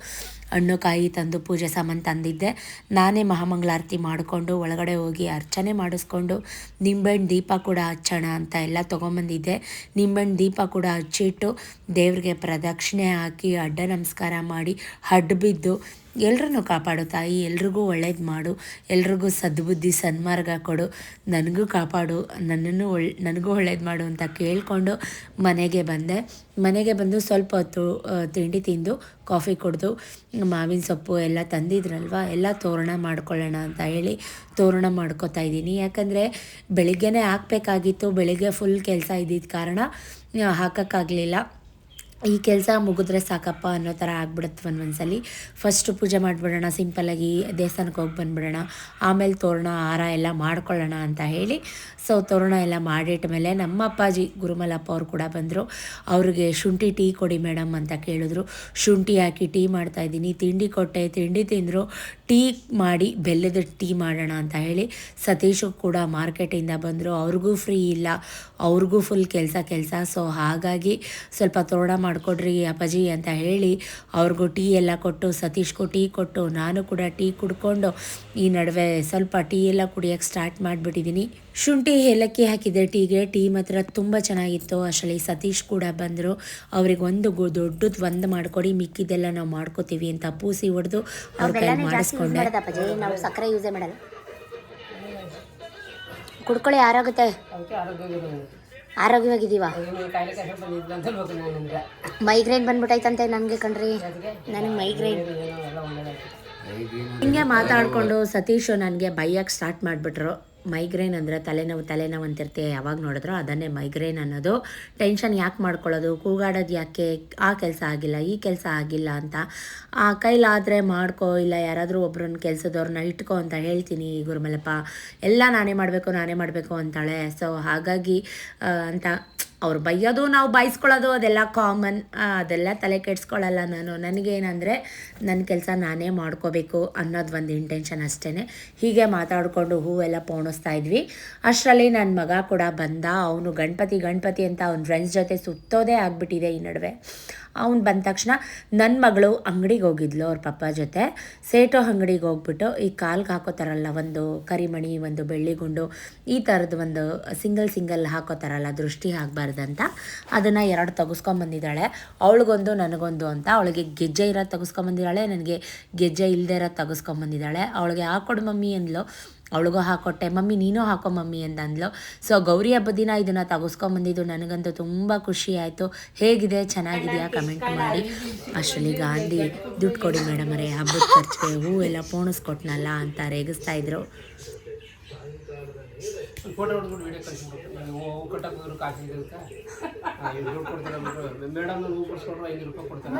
ಹಣ್ಣು ಕಾಯಿ ತಂದು ಪೂಜೆ ಸಾಮಾನು ತಂದಿದ್ದೆ. ನಾನೇ ಮಹಾಮಂಗಳಾರತಿ ಮಾಡಿಕೊಂಡು ಒಳಗಡೆ ಹೋಗಿ ಅರ್ಚನೆ ಮಾಡಿಸ್ಕೊಂಡು ನಿಂಬೆಹಣ್ಣು ದೀಪ ಕೂಡ ಹಚ್ಚೋಣ ಅಂತ ಎಲ್ಲ ತೊಗೊಂಬಂದಿದ್ದೆ. ನಿಂಬೆಹಣ್ಣು ದೀಪ ಕೂಡ ಹಚ್ಚಿಟ್ಟು ದೇವ್ರಿಗೆ ಪ್ರದಕ್ಷಿಣೆ ಹಾಕಿ ಅಡ್ಡ ನಮಸ್ಕಾರ ಮಾಡಿ ಹಡ್ಡು ಬಿದ್ದು ಎಲ್ರನ್ನೂ ಕಾಪಾಡು ತಾಯಿ, ಎಲ್ರಿಗೂ ಒಳ್ಳೇದು ಮಾಡು, ಎಲ್ರಿಗೂ ಸದ್ಬುದ್ಧಿ, ಸನ್ಮಾರ್ಗ ಕೊಡು, ನನಗೂ ಕಾಪಾಡು, ನನ್ನನ್ನು ಒಳ್, ನನಗೂ ಒಳ್ಳೇದು ಮಾಡು ಅಂತ ಕೇಳಿಕೊಂಡು ಮನೆಗೆ ಬಂದೆ. ಮನೆಗೆ ಬಂದು ಸ್ವಲ್ಪ ಹೊತ್ತು ತಿಂಡಿ ತಿಂದು, ಕಾಫಿ ಕುಡಿದು, ಮಾವಿನ ಸೊಪ್ಪು ಎಲ್ಲ ತಂದಿದ್ರಲ್ವ, ಎಲ್ಲ ತೋರಣ ಮಾಡ್ಕೊಳ್ಳೋಣ ಅಂತ ಹೇಳಿ ತೋರಣ ಮಾಡ್ಕೋತಾ ಇದ್ದೀನಿ. ಯಾಕಂದರೆ ಬೆಳಿಗ್ಗೆನೇ ಹಾಕಬೇಕಾಗಿತ್ತು, ಬೆಳಿಗ್ಗೆ ಫುಲ್ ಕೆಲಸ ಇದ್ದಿದ್ದ ಕಾರಣ, ಹಾಕೋಕ್ಕಾಗಲಿಲ್ಲ. ಈ ಕೆಲಸ ಮುಗಿದ್ರೆ ಸಾಕಪ್ಪ ಅನ್ನೋ ಥರ ಆಗ್ಬಿಡುತ್ತೆ ಒಂದೊಂದ್ಸಲಿ ಫಸ್ಟ್ ಪೂಜೆ ಮಾಡಿಬಿಡೋಣ ಸಿಂಪಲ್ಲಾಗಿ ದೇವಸ್ಥಾನಕ್ಕೆ ಹೋಗಿ ಬಂದುಬಿಡೋಣ, ಆಮೇಲೆ ತೋರಣ, ಹಾರ ಎಲ್ಲ ಮಾಡ್ಕೊಳ್ಳೋಣ ಅಂತ ಹೇಳಿ. ಸೊ ತೋರಣ ಎಲ್ಲ ಮಾಡಿಟ್ಟ ಮೇಲೆ ನಮ್ಮ ಅಪ್ಪಾಜಿ ಗುರುಮಲಪ್ಪ ಅವರು ಕೂಡ ಬಂದರು. ಅವ್ರಿಗೆ ಶುಂಠಿ ಟೀ ಕೊಡಿ ಮೇಡಮ್ ಅಂತ ಕೇಳಿದ್ರು. ಶುಂಠಿ ಹಾಕಿ ಟೀ ಮಾಡ್ತಾಯಿದ್ದೀನಿ ತಿಂಡಿ ಕೊಟ್ಟೆ, ತಿಂಡಿ ತಿಂದರು. ಟೀ ಮಾಡಿ ಬೆಲ್ಲದ ಟೀ ಮಾಡೋಣ ಅಂತ ಹೇಳಿ ಸತೀಶು ಕೂಡ ಮಾರ್ಕೆಟಿಂದ ಬಂದರು. ಅವ್ರಿಗೂ ಫ್ರೀ ಇಲ್ಲ, ಅವ್ರಿಗೂ ಫುಲ್ ಕೆಲಸ ಕೆಲಸ. ಸೊ ಹಾಗಾಗಿ ಸ್ವಲ್ಪ ತೋರಣ ಮಾಡಿಕೊಡ್ರಿ ಅಪ್ಪಾಜಿ ಅಂತ ಹೇಳಿ ಅವ್ರಿಗೂ ಟೀ ಎಲ್ಲ ಕೊಟ್ಟು ಸತೀಶ್ಗೂ ಟೀ ಕೊಟ್ಟು ನಾನು ಕೂಡ ಟೀ ಕುಡ್ಕೊಂಡು ಈ ನಡುವೆ ಸ್ವಲ್ಪ ಟೀ ಎಲ್ಲ ಕುಡಿಯೋಕ್ಕೆ ಸ್ಟಾರ್ಟ್ ಮಾಡಿಬಿಟ್ಟಿದ್ದೀನಿ ಶುಂಠಿ ಏಲಕ್ಕಿ ಹಾಕಿದ್ದೆ ಟೀಗೆ. ಟೀ ಮಾತ್ರ ತುಂಬ ಚೆನ್ನಾಗಿತ್ತು. ಅಷ್ಟರಲ್ಲಿ ಸತೀಶ್ ಕೂಡ ಬಂದರು. ಅವ್ರಿಗೆ ಒಂದು ದೊಡ್ಡದು ಒಂದು ಮಾಡಿಕೊಡಿ ಮಿಕ್ಕಿದ್ದೆಲ್ಲ ನಾವು ಮಾಡ್ಕೋತೀವಿ ಅಂತ ಪೂಸಿ ಹೊಡೆದು ಅವ್ರ ಕೈ ಮಾಡಿಸ್ಕೊಂಡೆ. ನಾವು ಸಕ್ಕರೆ ಯೂಸೇ ಮಾಡಲ್ಲ. ಕುಡ್ಕೊಳ್ಳಿ ಆರೋಗುತ್ತೆ ಆರೋಗ್ಯವಾಗಿದ್ದೀವ? ಮೈಗ್ರೇನ್ ಬಂದ್ಬಿಟ್ಟೈತಂತೆ ನನಗೆ ಕಣ್ರಿ. ನನಗೆ ಮೈಗ್ರೇನ್ ಹಿಂಗೆ ಮಾತಾಡಿಕೊಂಡು ಸತೀಶು ನನಗೆ ಬೈಯಕ್ಕೆ ಸ್ಟಾರ್ಟ್ ಮಾಡಿಬಿಟ್ರು. ಮೈಗ್ರೇನ್ ಅಂದರೆ ತಲೆನೋವು ತಲೆನೋವು ಅಂತಿರ್ತೀಯ ಯಾವಾಗ ನೋಡಿದ್ರೋ ಅದನ್ನೇ ಮೈಗ್ರೇನ್ ಅನ್ನೋದು. ಟೆನ್ಷನ್ ಯಾಕೆ ಮಾಡ್ಕೊಳ್ಳೋದು, ಕೂಗಾಡೋದು ಯಾಕೆ, ಆ ಕೆಲಸ ಆಗಿಲ್ಲ, ಈ ಕೆಲಸ ಆಗಿಲ್ಲ ಅಂತ. ಆ ಕೈಲಾದರೆ ಮಾಡ್ಕೋ, ಇಲ್ಲ ಯಾರಾದರೂ ಒಬ್ರನ್ನ ಕೆಲಸದವ್ರನ್ನ ಇಟ್ಕೋ ಅಂತ ಹೇಳ್ತೀನಿ ಗುರುಮಲಪ್ಪ ಎಲ್ಲ ನಾನೇ ಮಾಡಬೇಕು ನಾನೇ ಮಾಡಬೇಕು ಅಂತಾಳೆ. ಸೊ ಹಾಗಾಗಿ ಅಂತ ಅವ್ರು ಬೈಯೋದು ನಾವು ಬಾಯಿಸ್ಕೊಳ್ಳೋದು ಅದೆಲ್ಲ ಕಾಮನ್ ಅದೆಲ್ಲ ತಲೆ ಕೆಡ್ಸ್ಕೊಳ್ಳಲ್ಲ ನಾನು. ನನಗೇನಂದರೆ ನನ್ನ ಕೆಲಸ ನಾನೇ ಮಾಡ್ಕೋಬೇಕು ಅನ್ನೋದು ಒಂದು ಇಂಟೆನ್ಷನ್ ಅಷ್ಟೇ ಹೀಗೆ ಮಾತಾಡಿಕೊಂಡು ಹೂವೆಲ್ಲ ಪೋಣಿಸ್ತಾ ಇದ್ವಿ. ಅಷ್ಟರಲ್ಲಿ ನನ್ನ ಮಗ ಕೂಡ ಬಂದ. ಅವನು ಗಣಪತಿ ಗಣಪತಿ ಅಂತ ಅವ್ನ ಫ್ರೆಂಡ್ಸ್ ಜೊತೆ ಸುತ್ತೋದೇ ಆಗಿಬಿಟ್ಟಿದೆ ಈ ನಡುವೆ. ಅವ್ನು ಬಂದ ತಕ್ಷಣ ನನ್ನ ಮಗಳು ಅಂಗಡಿಗೆ ಹೋಗಿದ್ಲು ಅವ್ರ ಪಪ್ಪ ಜೊತೆ. ಸೇಟೋ ಅಂಗಡಿಗೆ ಹೋಗ್ಬಿಟ್ಟು ಈ ಕಾಲ್ಗೆ ಥರಲ್ಲ ಒಂದು ಕರಿಮಣಿ, ಒಂದು ಬೆಳ್ಳಿಗುಂಡು ಈ ಥರದ್ದು ಒಂದು ಸಿಂಗಲ್ ಸಿಂಗಲ್ ಹಾಕೋತಾರಲ್ಲ ದೃಷ್ಟಿ ಆಗಬಾರ್ದಂತ ಅದನ್ನು ಎರಡು ತೆಗೆಸ್ಕೊಂಬಂದಿದ್ದಾಳೆ ಅವಳಿಗೊಂದು, ನನಗೊಂದು ಅಂತ ಅವಳಿಗೆ ಗೆಜ್ಜೆ ಇರೋದು ತೆಗೆಸ್ಕೊಂಬಂದಿದ್ದಾಳೆ ನನಗೆ ಗೆಜ್ಜೆ ಇಲ್ಲದೆ ಇರೋದು ತೆಗೆಸ್ಕೊಂಬಂದಿದ್ದಾಳೆ ಅವಳಿಗೆ ಹಾಕೊಡು ಮಮ್ಮಿ ಅಂದ್ಲು. ಅವಳಿಗೂ ಹಾಕೊಟ್ಟೆ. ಮಮ್ಮಿ, ನೀನು ಹಾಕೋ ಮಮ್ಮಿ ಅಂತ ಅಂದ್ಲು. ಸೊ ಗೌರಿ ಹಬ್ಬದ ದಿನ ಇದನ್ನು ತಗಸ್ಕೊಂಬಂದಿದ್ದು ನನಗಂತೂ ತುಂಬ ಖುಷಿ ಆಯಿತು. ಹೇಗಿದೆ? ಚೆನ್ನಾಗಿದೆಯಾ? ಕಮೆಂಟ್ ಮಾಡಿ. ಅಷ್ಟರಲ್ಲಿ ಗಾಂಧಿ, ದುಡ್ಡು ಕೊಡಿ ಮೇಡಮ್ ಅವರೇ ಹಬ್ಬದ ಖರ್ಚಿಗೆ ಎಲ್ಲ ಪೋಣಿಸ್ಕೊಟ್ನಲ್ಲ ಅಂತ ರೇಗಿಸ್ತಾ ಇದ್ರು. ಫೋಟೋ ಹೊಡೆದ್ಬಿಟ್ಟು ವೀಡಿಯೋ ಕಳಿಸ್ಬಿಟ್ಟು ಹೂವು ಕಟ್ಟಕ್ಕೆ ಹೋದ್ರು ಕಾಸು ಇದಕ್ಕೆ ದುಡ್ಡು ಕೊಡ್ತಾರೆ ಮೇಡಮ್ ಹೂ ಕೊಡ್ಸ್ಕೊಟ್ರು ಐನೂರು ರೂಪಾಯಿ ಕೊಡ್ತಾರೆ.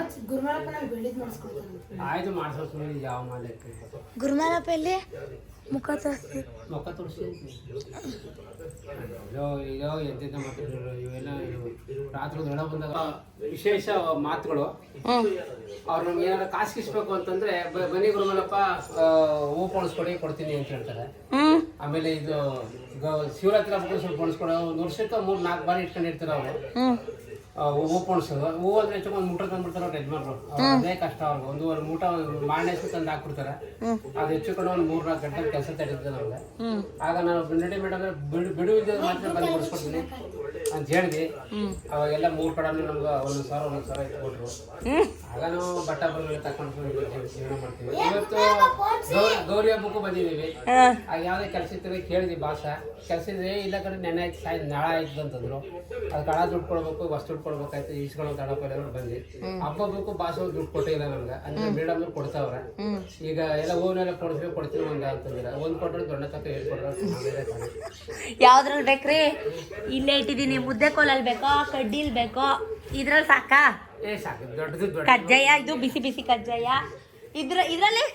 ಆಯ್ತು ಮಾಡ್ಸೋ ಸುಮ್ಮನೆ ಯಾವ ಮಾಲಕ್ಕೆ ಗುರುಮಾಲಪ್ಪ ಇಲ್ಲಿ ಮುಖ ತೋರಿಸಿ. ಮುಖ ತೋರಿಸಿ. ಅಯ್ಯೋ ಅಯ್ಯೋ ಎಂತೆಂತ ಮಾತಾಡಿದ್ರು ಇವೆಲ್ಲ ಇವು ರಾತ್ರಿ ದೊಡ್ಡ ಬಂದಾಗ ವಿಶೇಷ ಮಾತುಗಳು. ಅವ್ರು ನಮ್ಗೆ ಏನಾದ್ರು ಕಾಸು ಕಿಸ್ಬೇಕು ಅಂತಂದ್ರೆ ಬನ್ನಿ ಗುರುಮಲಪ್ಪ ಹೂ ಕೊಡಿಸ್ಕೊಡಿ ಕೊಡ್ತೀನಿ ಅಂತ ಹೇಳ್ತಾರೆ. ಆಮೇಲೆ ಇದು ಶಿವರಾತ್ರಿ ಹಬ್ಬಕ್ಕೆ ಸ್ವಲ್ಪ ಪೋಣಿಸ್ಕೊಡೋ ಒಂದು ವರ್ಷಕ್ಕೆ ಮೂರು ನಾಲ್ಕು ಬಾರಿ ಇಟ್ಕೊಂಡಿರ್ತಾರೆ ಅವರು. ಹೂವು ಪೋಣಿಸೋದು. ಹೂ ಅಂದ್ರೆ ಹೆಚ್ಚು ಒಂದು ಮುಟ್ರ ತಂದ್ಬಿಡ್ತಾರೆ ಅವ್ರು ಯಜಮಾನ್ರು. ಅವ್ರು ಅದೇ ಕಷ್ಟ ಅವ್ರಿಗೆ. ಒಂದೂವರೆ ಮೂಟ ಮಾರನೇ ತಂದು ಹಾಕ್ಬಿಡ್ತಾರೆ. ಅದು ಹೆಚ್ಚು ಕಡೆ ಒಂದು ಮೂರು ನಾಲ್ಕು ಗಂಟೆ ಕೆಲಸ ತಡೀತದೆ ನಮ್ಗೆ. ಆಗ ನಾನು ನಡಿ ಮೇಡಮ್ ಬಿಡು ಬಿಡುವಿದ್ದ ಮಾತ್ರ ಬಂದು ಕೊಡಿಸ್ಕೊಡ್ತೀನಿ. ಅಂತ ಹೇಳಿದ್ವಿ. ಅವಾಗೆಲ್ಲ ಮೂರು ಕಡೆ ನಮ್ಗೆ ಒಂದೊಂದು ಸಾವಿರ ಒಂದೊಂದು ಸಾವಿರ ಇಟ್ಕೊಟ್ರು ಆಗ ನಾವು ಬಟ್ಟ ಬಂದ್ಮೇಲೆ ತಕೊಂಡು ಜೀವನ ಮಾಡ್ತೀವಿ. ಇವತ್ತು ಗೌರಿ ಗೌರಿ ಹಬ್ಬಕ್ಕೂ ಬಂದಿದ್ದೀವಿ. ಆಗ ಯಾವುದೇ ಕೆಲಸ ಇತ್ತು ಕೇಳಿದ್ವಿ ಭಾಷ. ಕೆಲಸ ಇದ್ರೆ ಇಲ್ಲ ಕಡೆ ನೆನೆ ಆಯ್ತು ಸಾಯ್ ನಾಳೆ ಆಯ್ತು ಅಂತಂದ್ರು. ಅದು ಕಳ ದುಡ್ಡು ಕೊಡ್ಬೇಕು ವಸ್ತು ದುಡ್ಡು ಕೊಡ್ಬೇಕಾಯ್ತು ಈಸ್ಕೊಳ್ಳೋ ತಡ ಎಲ್ಲ ಬಂದ್ವಿ. ಹಬ್ಬಕ್ಕೂ ಭಾಷೆ ದುಡ್ಡು ಕೊಟ್ಟಿಲ್ಲ ನಮ್ಗೆ. ಅಂದ್ರೆ ಮೇಡಮ್ ಕೊಡ್ತಾವ್ರೆ. ಈಗ ಎಲ್ಲ ಹೂವನ್ನೆಲ್ಲ ಕೊಡ್ತೀವಿ ಕೊಡ್ತೀವಿ ಒಂದು ಅಂತಂದಿಲ್ಲ ಒಂದು ಕೊಟ್ಟರೆ ದೊಡ್ಡ ತಕ್ಕ ಹೇಳ್ಕೊಡ್ರೆ ಯಾವ್ದ್ರಲ್ಲಿ ಬೇಕ್ರಿ? ಇಲ್ಲೇ ಇಟ್ಟಿದ್ದೀನಿ ಮುದ್ದೆ ಕೋಲಲ್ಲಿ ಬೇಕೋ ಕಡ್ಡಿಲ್ ಬೇಕೋ ಇದ್ರಲ್ಲಿ ಸಾಕಾ? ಏ ಸಾಕು. ದೊಡ್ಡದು ದೊಡ್ಡ ಕಜ್ಜಾಯ ಇದು ಬಿಸಿ ಬಿಸಿ ಕಜ್ಜಾಯ. ಇದ್ರ ಇದ್ರಲ್ಲಿ?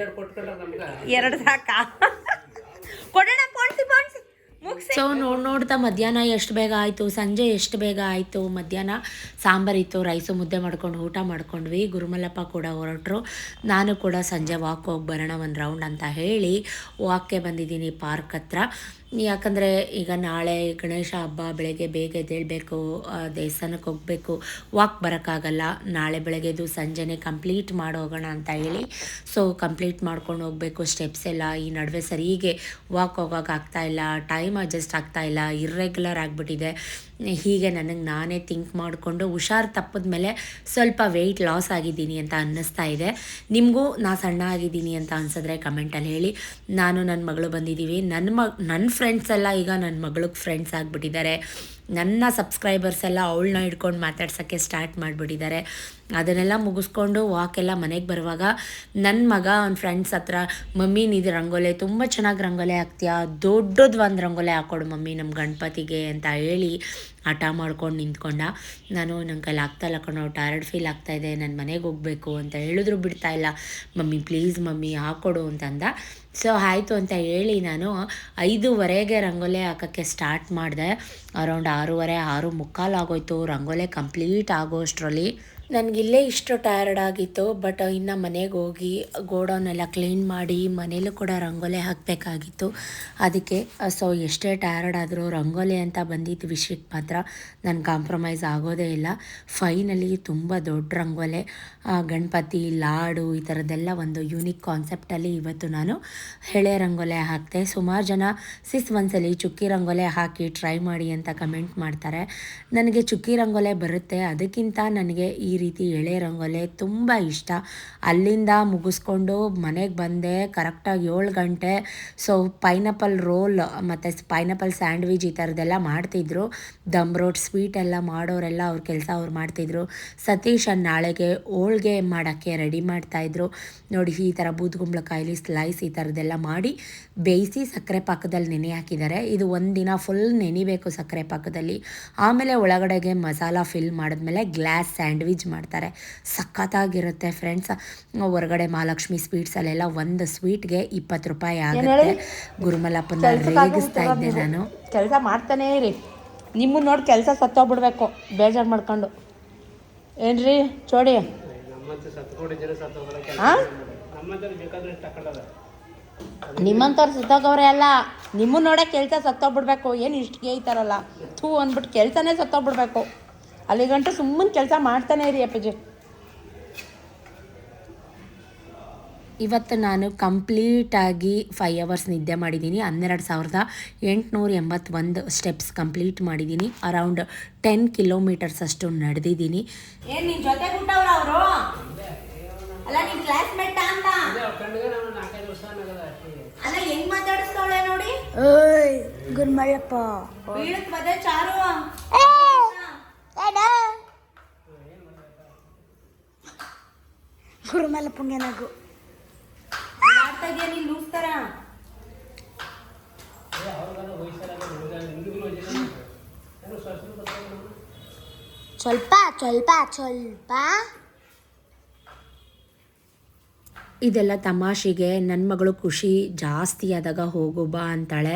ಎರಡು ಕೊಟ್ಕೊಂಡ್ರೆ ನಮ್ಗೆ ಎರಡು ಸಾಕಾ? ಕೊಡೋಣ ಪೋಣಿಸಿ ಪೋಣಿಸಿ. ಮುಗಿಸಿ. ಸೊ ನೋಡಿ ನೋಡ್ತಾ ಮಧ್ಯಾಹ್ನ ಎಷ್ಟು ಬೇಗ ಆಯಿತು? ಸಂಜೆ ಎಷ್ಟು ಬೇಗ ಆಯಿತು ಮಧ್ಯಾಹ್ನ? ಸಾಂಬಾರಿತ್ತು ರೈಸು ಮುದ್ದೆ ಮಾಡ್ಕೊಂಡು ಊಟ ಮಾಡ್ಕೊಂಡ್ವಿ. ಗುರುಮಲ್ಲಪ್ಪ ಕೂಡ ಹೊರಟ್ರು. ನಾನು ಕೂಡ ಸಂಜೆ ವಾಕ್ ಹೋಗಿ ಬರೋಣ ಒಂದು ರೌಂಡ್ ಅಂತ ಹೇಳಿ ವಾಕ್ಗೆ ಬಂದಿದ್ದೀನಿ ಪಾರ್ಕ್ ಹತ್ರ. ಯಾಕಂದರೆ ಈಗ ನಾಳೆ ಗಣೇಶ ಹಬ್ಬ ಬೆಳಗ್ಗೆ ಬೇಗ ಎದ್ದೇಳಬೇಕು ದೇವಸ್ಥಾನಕ್ಕೆ ಹೋಗಬೇಕು ವಾಕ್ ಬರೋಕ್ಕಾಗಲ್ಲ. ನಾಳೆ ಬೆಳಗ್ಗೆದು ಸಂಜೆನೆ ಕಂಪ್ಲೀಟ್ ಮಾಡಿ ಹೋಗೋಣ ಅಂತ ಹೇಳಿ. ಸೊ ಕಂಪ್ಲೀಟ್ ಮಾಡ್ಕೊಂಡು ಹೋಗಬೇಕು. ಸ್ಟೆಪ್ಸ್ ಎಲ್ಲ ಈ ನಡುವೆ ಸರಿಗೆ ವಾಕ್ ಹೋಗೋಕ್ಕಾಗ್ತಾಯಿಲ್ಲ ಟೈಮ್ ಅಡ್ಜಸ್ಟ್ ಆಗ್ತಾ ಇಲ್ಲ ಇರ್ರೆಗ್ಯುಲರ್ ಆಗಿಬಿಟ್ಟಿದೆ. ಹೀಗೆ ನನಗೆ ನಾನೇ ಥಿಂಕ್ ಮಾಡಿಕೊಂಡು ಹುಷಾರು ತಪ್ಪಿದ ಮೇಲೆ ಸ್ವಲ್ಪ ವೆಯ್ಟ್ ಲಾಸ್ ಆಗಿದ್ದೀನಿ ಅಂತ ಅನ್ನಿಸ್ತಾ ಇದೆ. ನಿಮಗೂ ನಾ ಸಣ್ಣ ಆಗಿದ್ದೀನಿ ಅಂತ ಅನ್ಸಿದ್ರೆ ಕಮೆಂಟಲ್ಲಿ ಹೇಳಿ. ನಾನು ನನ್ನ ಮಗಳು ಬಂದಿದ್ದೀವಿ. ನನ್ನ ಮ ನನ್ನ ಫ್ರೆಂಡ್ಸ್ ಎಲ್ಲ ಈಗ ನನ್ನ ಮಗಳಿಗೆ ಫ್ರೆಂಡ್ಸ್ ಆಗಿಬಿಟ್ಟಿದ್ದಾರೆ. ನನ್ನ ಸಬ್ಸ್ಕ್ರೈಬರ್ಸ್ ಎಲ್ಲ ಅವಳನ್ನ ಹಿಡ್ಕೊಂಡು ಮಾತಾಡ್ಸೋಕ್ಕೆ ಸ್ಟಾರ್ಟ್ ಮಾಡಿಬಿಟ್ಟಿದ್ದಾರೆ. ಅದನ್ನೆಲ್ಲ ಮುಗಿಸ್ಕೊಂಡು ವಾಕೆಲ್ಲ ಮನೆಗೆ ಬರುವಾಗ ನನ್ನ ಮಗ, ಅವ್ನ ಫ್ರೆಂಡ್ಸ್ ಹತ್ರ, ಮಮ್ಮಿ, ನೀದು ರಂಗೋಲೆ, ತುಂಬ ಚೆನ್ನಾಗಿ ರಂಗೋಲೆ ಹಾಕ್ತೀಯಾ? ದೊಡ್ಡದು ಒಂದು ರಂಗೋಲೆ ಹಾಕ್ಕೊಡು ಮಮ್ಮಿ ನಮ್ಮ ಗಣಪತಿಗೆ, ಅಂತ ಹೇಳಿ ಹಠ ಮಾಡ್ಕೊಂಡು ನಿಂತ್ಕೊಂಡ. ನಾನು ನನ್ನ ಕೈಲಿ ಆಗ್ತಾ ಇಲ್ಲ ಕಣೋ ಟಾರ್ಡ್ ಫೀಲ್ ಆಗ್ತಾಯಿದೆ ನನ್ನ ಮನೆಗೆ ಹೋಗಬೇಕು ಅಂತ ಹೇಳಿದ್ರು ಬಿಡ್ತಾ ಇಲ್ಲ. ಮಮ್ಮಿ ಪ್ಲೀಸ್ ಮಮ್ಮಿ ಹಾಕ್ಕೊಡು ಅಂತಂದ. ಸೊ, ಆಯಿತು ಅಂತ ಹೇಳಿ ನಾನು ಐದೂವರೆಗೆ ರಂಗೋಲೆ ಹಾಕೋಕ್ಕೆ ಸ್ಟಾರ್ಟ್ ಮಾಡಿದೆ. ಅರೌಂಡ್ ಆರೂವರೆ, ಆರು ಮುಕ್ಕಾಲು ಆಗೋಯ್ತು. ರಂಗೋಲೆ ಕಂಪ್ಲೀಟ್ ಆಗೋ ಅಷ್ಟರಲ್ಲಿ ನನಗಿಲ್ಲೇ ಇಷ್ಟು ಟಯರ್ಡ್ ಆಗಿತ್ತು ಬಟ್ ಇನ್ನು ಮನೆಗೆ ಹೋಗಿ ಗೋಡೌನೆಲ್ಲ ಕ್ಲೀನ್ ಮಾಡಿ ಮನೇಲೂ ಕೂಡ ರಂಗೋಲೆ ಹಾಕಬೇಕಾಗಿತ್ತು. ಅದಕ್ಕೆ ಸೊ ಎಷ್ಟೇ ಟಯರ್ಡ್ ಆದರೂ ರಂಗೋಲಿ ಅಂತ ಬಂದಿದ್ದ ವಿಷಯಕ್ಕೆ ಮಾತ್ರ ನಾನು ಕಾಂಪ್ರಮೈಸ್ ಆಗೋದೇ ಇಲ್ಲ. ಫೈನಲಿ ತುಂಬ ದೊಡ್ಡ ರಂಗೋಲೆ ಗಣಪತಿ, ಲಾಡು ಈ ಥರದ್ದೆಲ್ಲ ಒಂದು ಯೂನಿಕ್ ಕಾನ್ಸೆಪ್ಟಲ್ಲಿ ಇವತ್ತು ನಾನು ಎಳೆ ರಂಗೋಲೆ ಹಾಕ್ತೆ ಸುಮಾರು ಜನ ಸಿಸ್ ಒಂದ್ಸಲಿ ಚುಕ್ಕಿ ರಂಗೋಲೆ ಹಾಕಿ ಟ್ರೈ ಮಾಡಿ ಅಂತ ಕಮೆಂಟ್ ಮಾಡ್ತಾರೆ. ನನಗೆ ಚುಕ್ಕಿ ರಂಗೋಲೆ ಬರುತ್ತೆ, ಅದಕ್ಕಿಂತ ನನಗೆ ಈ ರೀತಿ ಎಳೆ ರಂಗೋಲೆ ತುಂಬ ಇಷ್ಟ. ಅಲ್ಲಿಂದ ಮುಗಿಸ್ಕೊಂಡು ಮನೆಗೆ ಬಂದೆ. ಕರೆಕ್ಟಾಗಿ ಏಳು ಗಂಟೆ. ಸೊ ಪೈನಾಪಲ್ ರೋಲ್ ಮತ್ತು ಪೈನಾಪಲ್ ಸ್ಯಾಂಡ್ವಿಚ್ ಈ ಥರದ್ದೆಲ್ಲ ಮಾಡ್ತಿದ್ರು. ದಮ್ ರೋಡ್ ಸ್ವೀಟ್ ಎಲ್ಲ ಮಾಡೋರೆಲ್ಲ ಅವ್ರ ಕೆಲಸ ಅವ್ರು ಮಾಡ್ತಿದ್ರು. ಸತೀಶ್ ನಾಳೆಗೆ ಹೋಳ್ಗೆ ಮಾಡೋಕ್ಕೆ ರೆಡಿ ಮಾಡ್ತಾಯಿದ್ರು ನೋಡಿ ಈ ಥರ ಬೂದ್ಗುಂಬಳಕಾಯಿಲಿ ಸ್ಲೈಸ್ ಈ ಥರದ್ದೆಲ್ಲ ಮಾಡಿ ಬೇಯಿಸಿ ಸಕ್ಕರೆ ಪಾಕದಲ್ಲಿ ನೆನೆ ಹಾಕಿದ್ದಾರೆ. ಇದು ಒಂದಿನ ಫುಲ್ ನೆನಿಬೇಕು ಸಕ್ಕರೆ ಪಾಕದಲ್ಲಿ. ಆಮೇಲೆ ಒಳಗಡೆಗೆ ಮಸಾಲ ಫಿಲ್ ಮಾಡಿದ್ಮೇಲೆ ಗ್ಲಾಸ್ ಸ್ಯಾಂಡ್ವಿಚ್ ಮಾಡ್ತಾರೆ. ಸಖತ್ತಾಗಿರುತ್ತೆ ಫ್ರೆಂಡ್ಸ್ ಹೊರಗಡೆ ಮಹಾಲಕ್ಷ್ಮಿ ಸ್ವೀಟ್ಸಲ್ಲೆಲ್ಲ ಒಂದು ಸ್ವೀಟ್ಗೆ ಇಪ್ಪತ್ತು ರೂಪಾಯಿ ಆಗುತ್ತೆ. ಗುರುಮಲಪ್ಪನ ರೇಗಿಸ್ತಾ ಇದ್ದೆ ನಾನು. ಕೆಲಸ ಮಾಡ್ತಾನೆ ಇರಿ. ನಿಮ್ಮನ್ನು ನೋಡಿ ಕೆಲಸ ಸತ್ತೋಗ್ಬಿಡ್ಬೇಕು. ಬೇಜಾರು ಮಾಡ್ಕೊಂಡು. ಏನ್ರಿ? ಚೋಡಿ? ಹಾಂ ನಿಮ್ಮಂಥವ್ರು ಸತ್ತೋಗವ್ರೆ ಅಲ್ಲ ನಿಮ್ಮ ನೋಡೋ ಕೆಲಸ ಸತ್ತೋಗ್ಬಿಡ್ಬೇಕು. ಏನು ಇಷ್ಟು ಗೇಯ್ತಾರಲ್ಲ ಥೂ ಅಂದ್ಬಿಟ್ಟು ಕೆಲಸನೇ ಸತ್ತೋಗ್ಬಿಡ್ಬೇಕು. ಅಲ್ಲಿಗಂಟು ಸುಮ್ಮನೆ ಕೆಲಸ ಮಾಡ್ತಾನೆ ಇರಿ ಅಪ್ಪಾಜಿ. ಇವತ್ತು ನಾನು ಕಂಪ್ಲೀಟಾಗಿ ಫೈವ್ ಅವರ್ಸ್ ನಿದ್ದೆ ಮಾಡಿದ್ದೀನಿ. ಹನ್ನೆರಡು ಸಾವಿರದ ಎಂಟುನೂರ ಎಂಬತ್ತೊಂದು ಸ್ಟೆಪ್ಸ್ ಕಂಪ್ಲೀಟ್ ಮಾಡಿದ್ದೀನಿ. ಅರೌಂಡ್ ಟೆನ್ ಕಿಲೋಮೀಟರ್ಸ್ ಅಷ್ಟು ನಡೆದಿದ್ದೀನಿ. ಏನು ನಿನ್ನ ಜೊತೆ ಬಿಟ್ಟವ್ರ ಅವರು? ಅಲ್ಲ ನಿನ್ನ ಕ್ಲಾಸ್ಮೇಟ್ ಅಂತ? ಅಲ್ಲ ಹೆಂಗ್ ಮಾತಾಡಿಸ್ತಾವಳೆ ನೋಡಿ? ಓಯ್ ಗುರುಮಲ್ಲಪ್ಪ ಬೀಳಕ್ ಬದೇ ಚಾರು. ಗುರುಮಲ್ಲಪ್ಪಂಗೆ ನಗು. ಮಾಡ್ತಾ ಇದೆಯಾ ನೀನು ಲೂಸ್ತಾರ ಸ್ವಲ್ಪ ಸ್ವಲ್ಪ ಸ್ವಲ್ಪ. ಇದೆಲ್ಲ ತಮಾಷೆಗೆ ನನ್ನ ಮಗಳು ಖುಷಿ ಜಾಸ್ತಿ ಆದಾಗ ಹೋಗು ಬಾ ಅಂತಾಳೆ.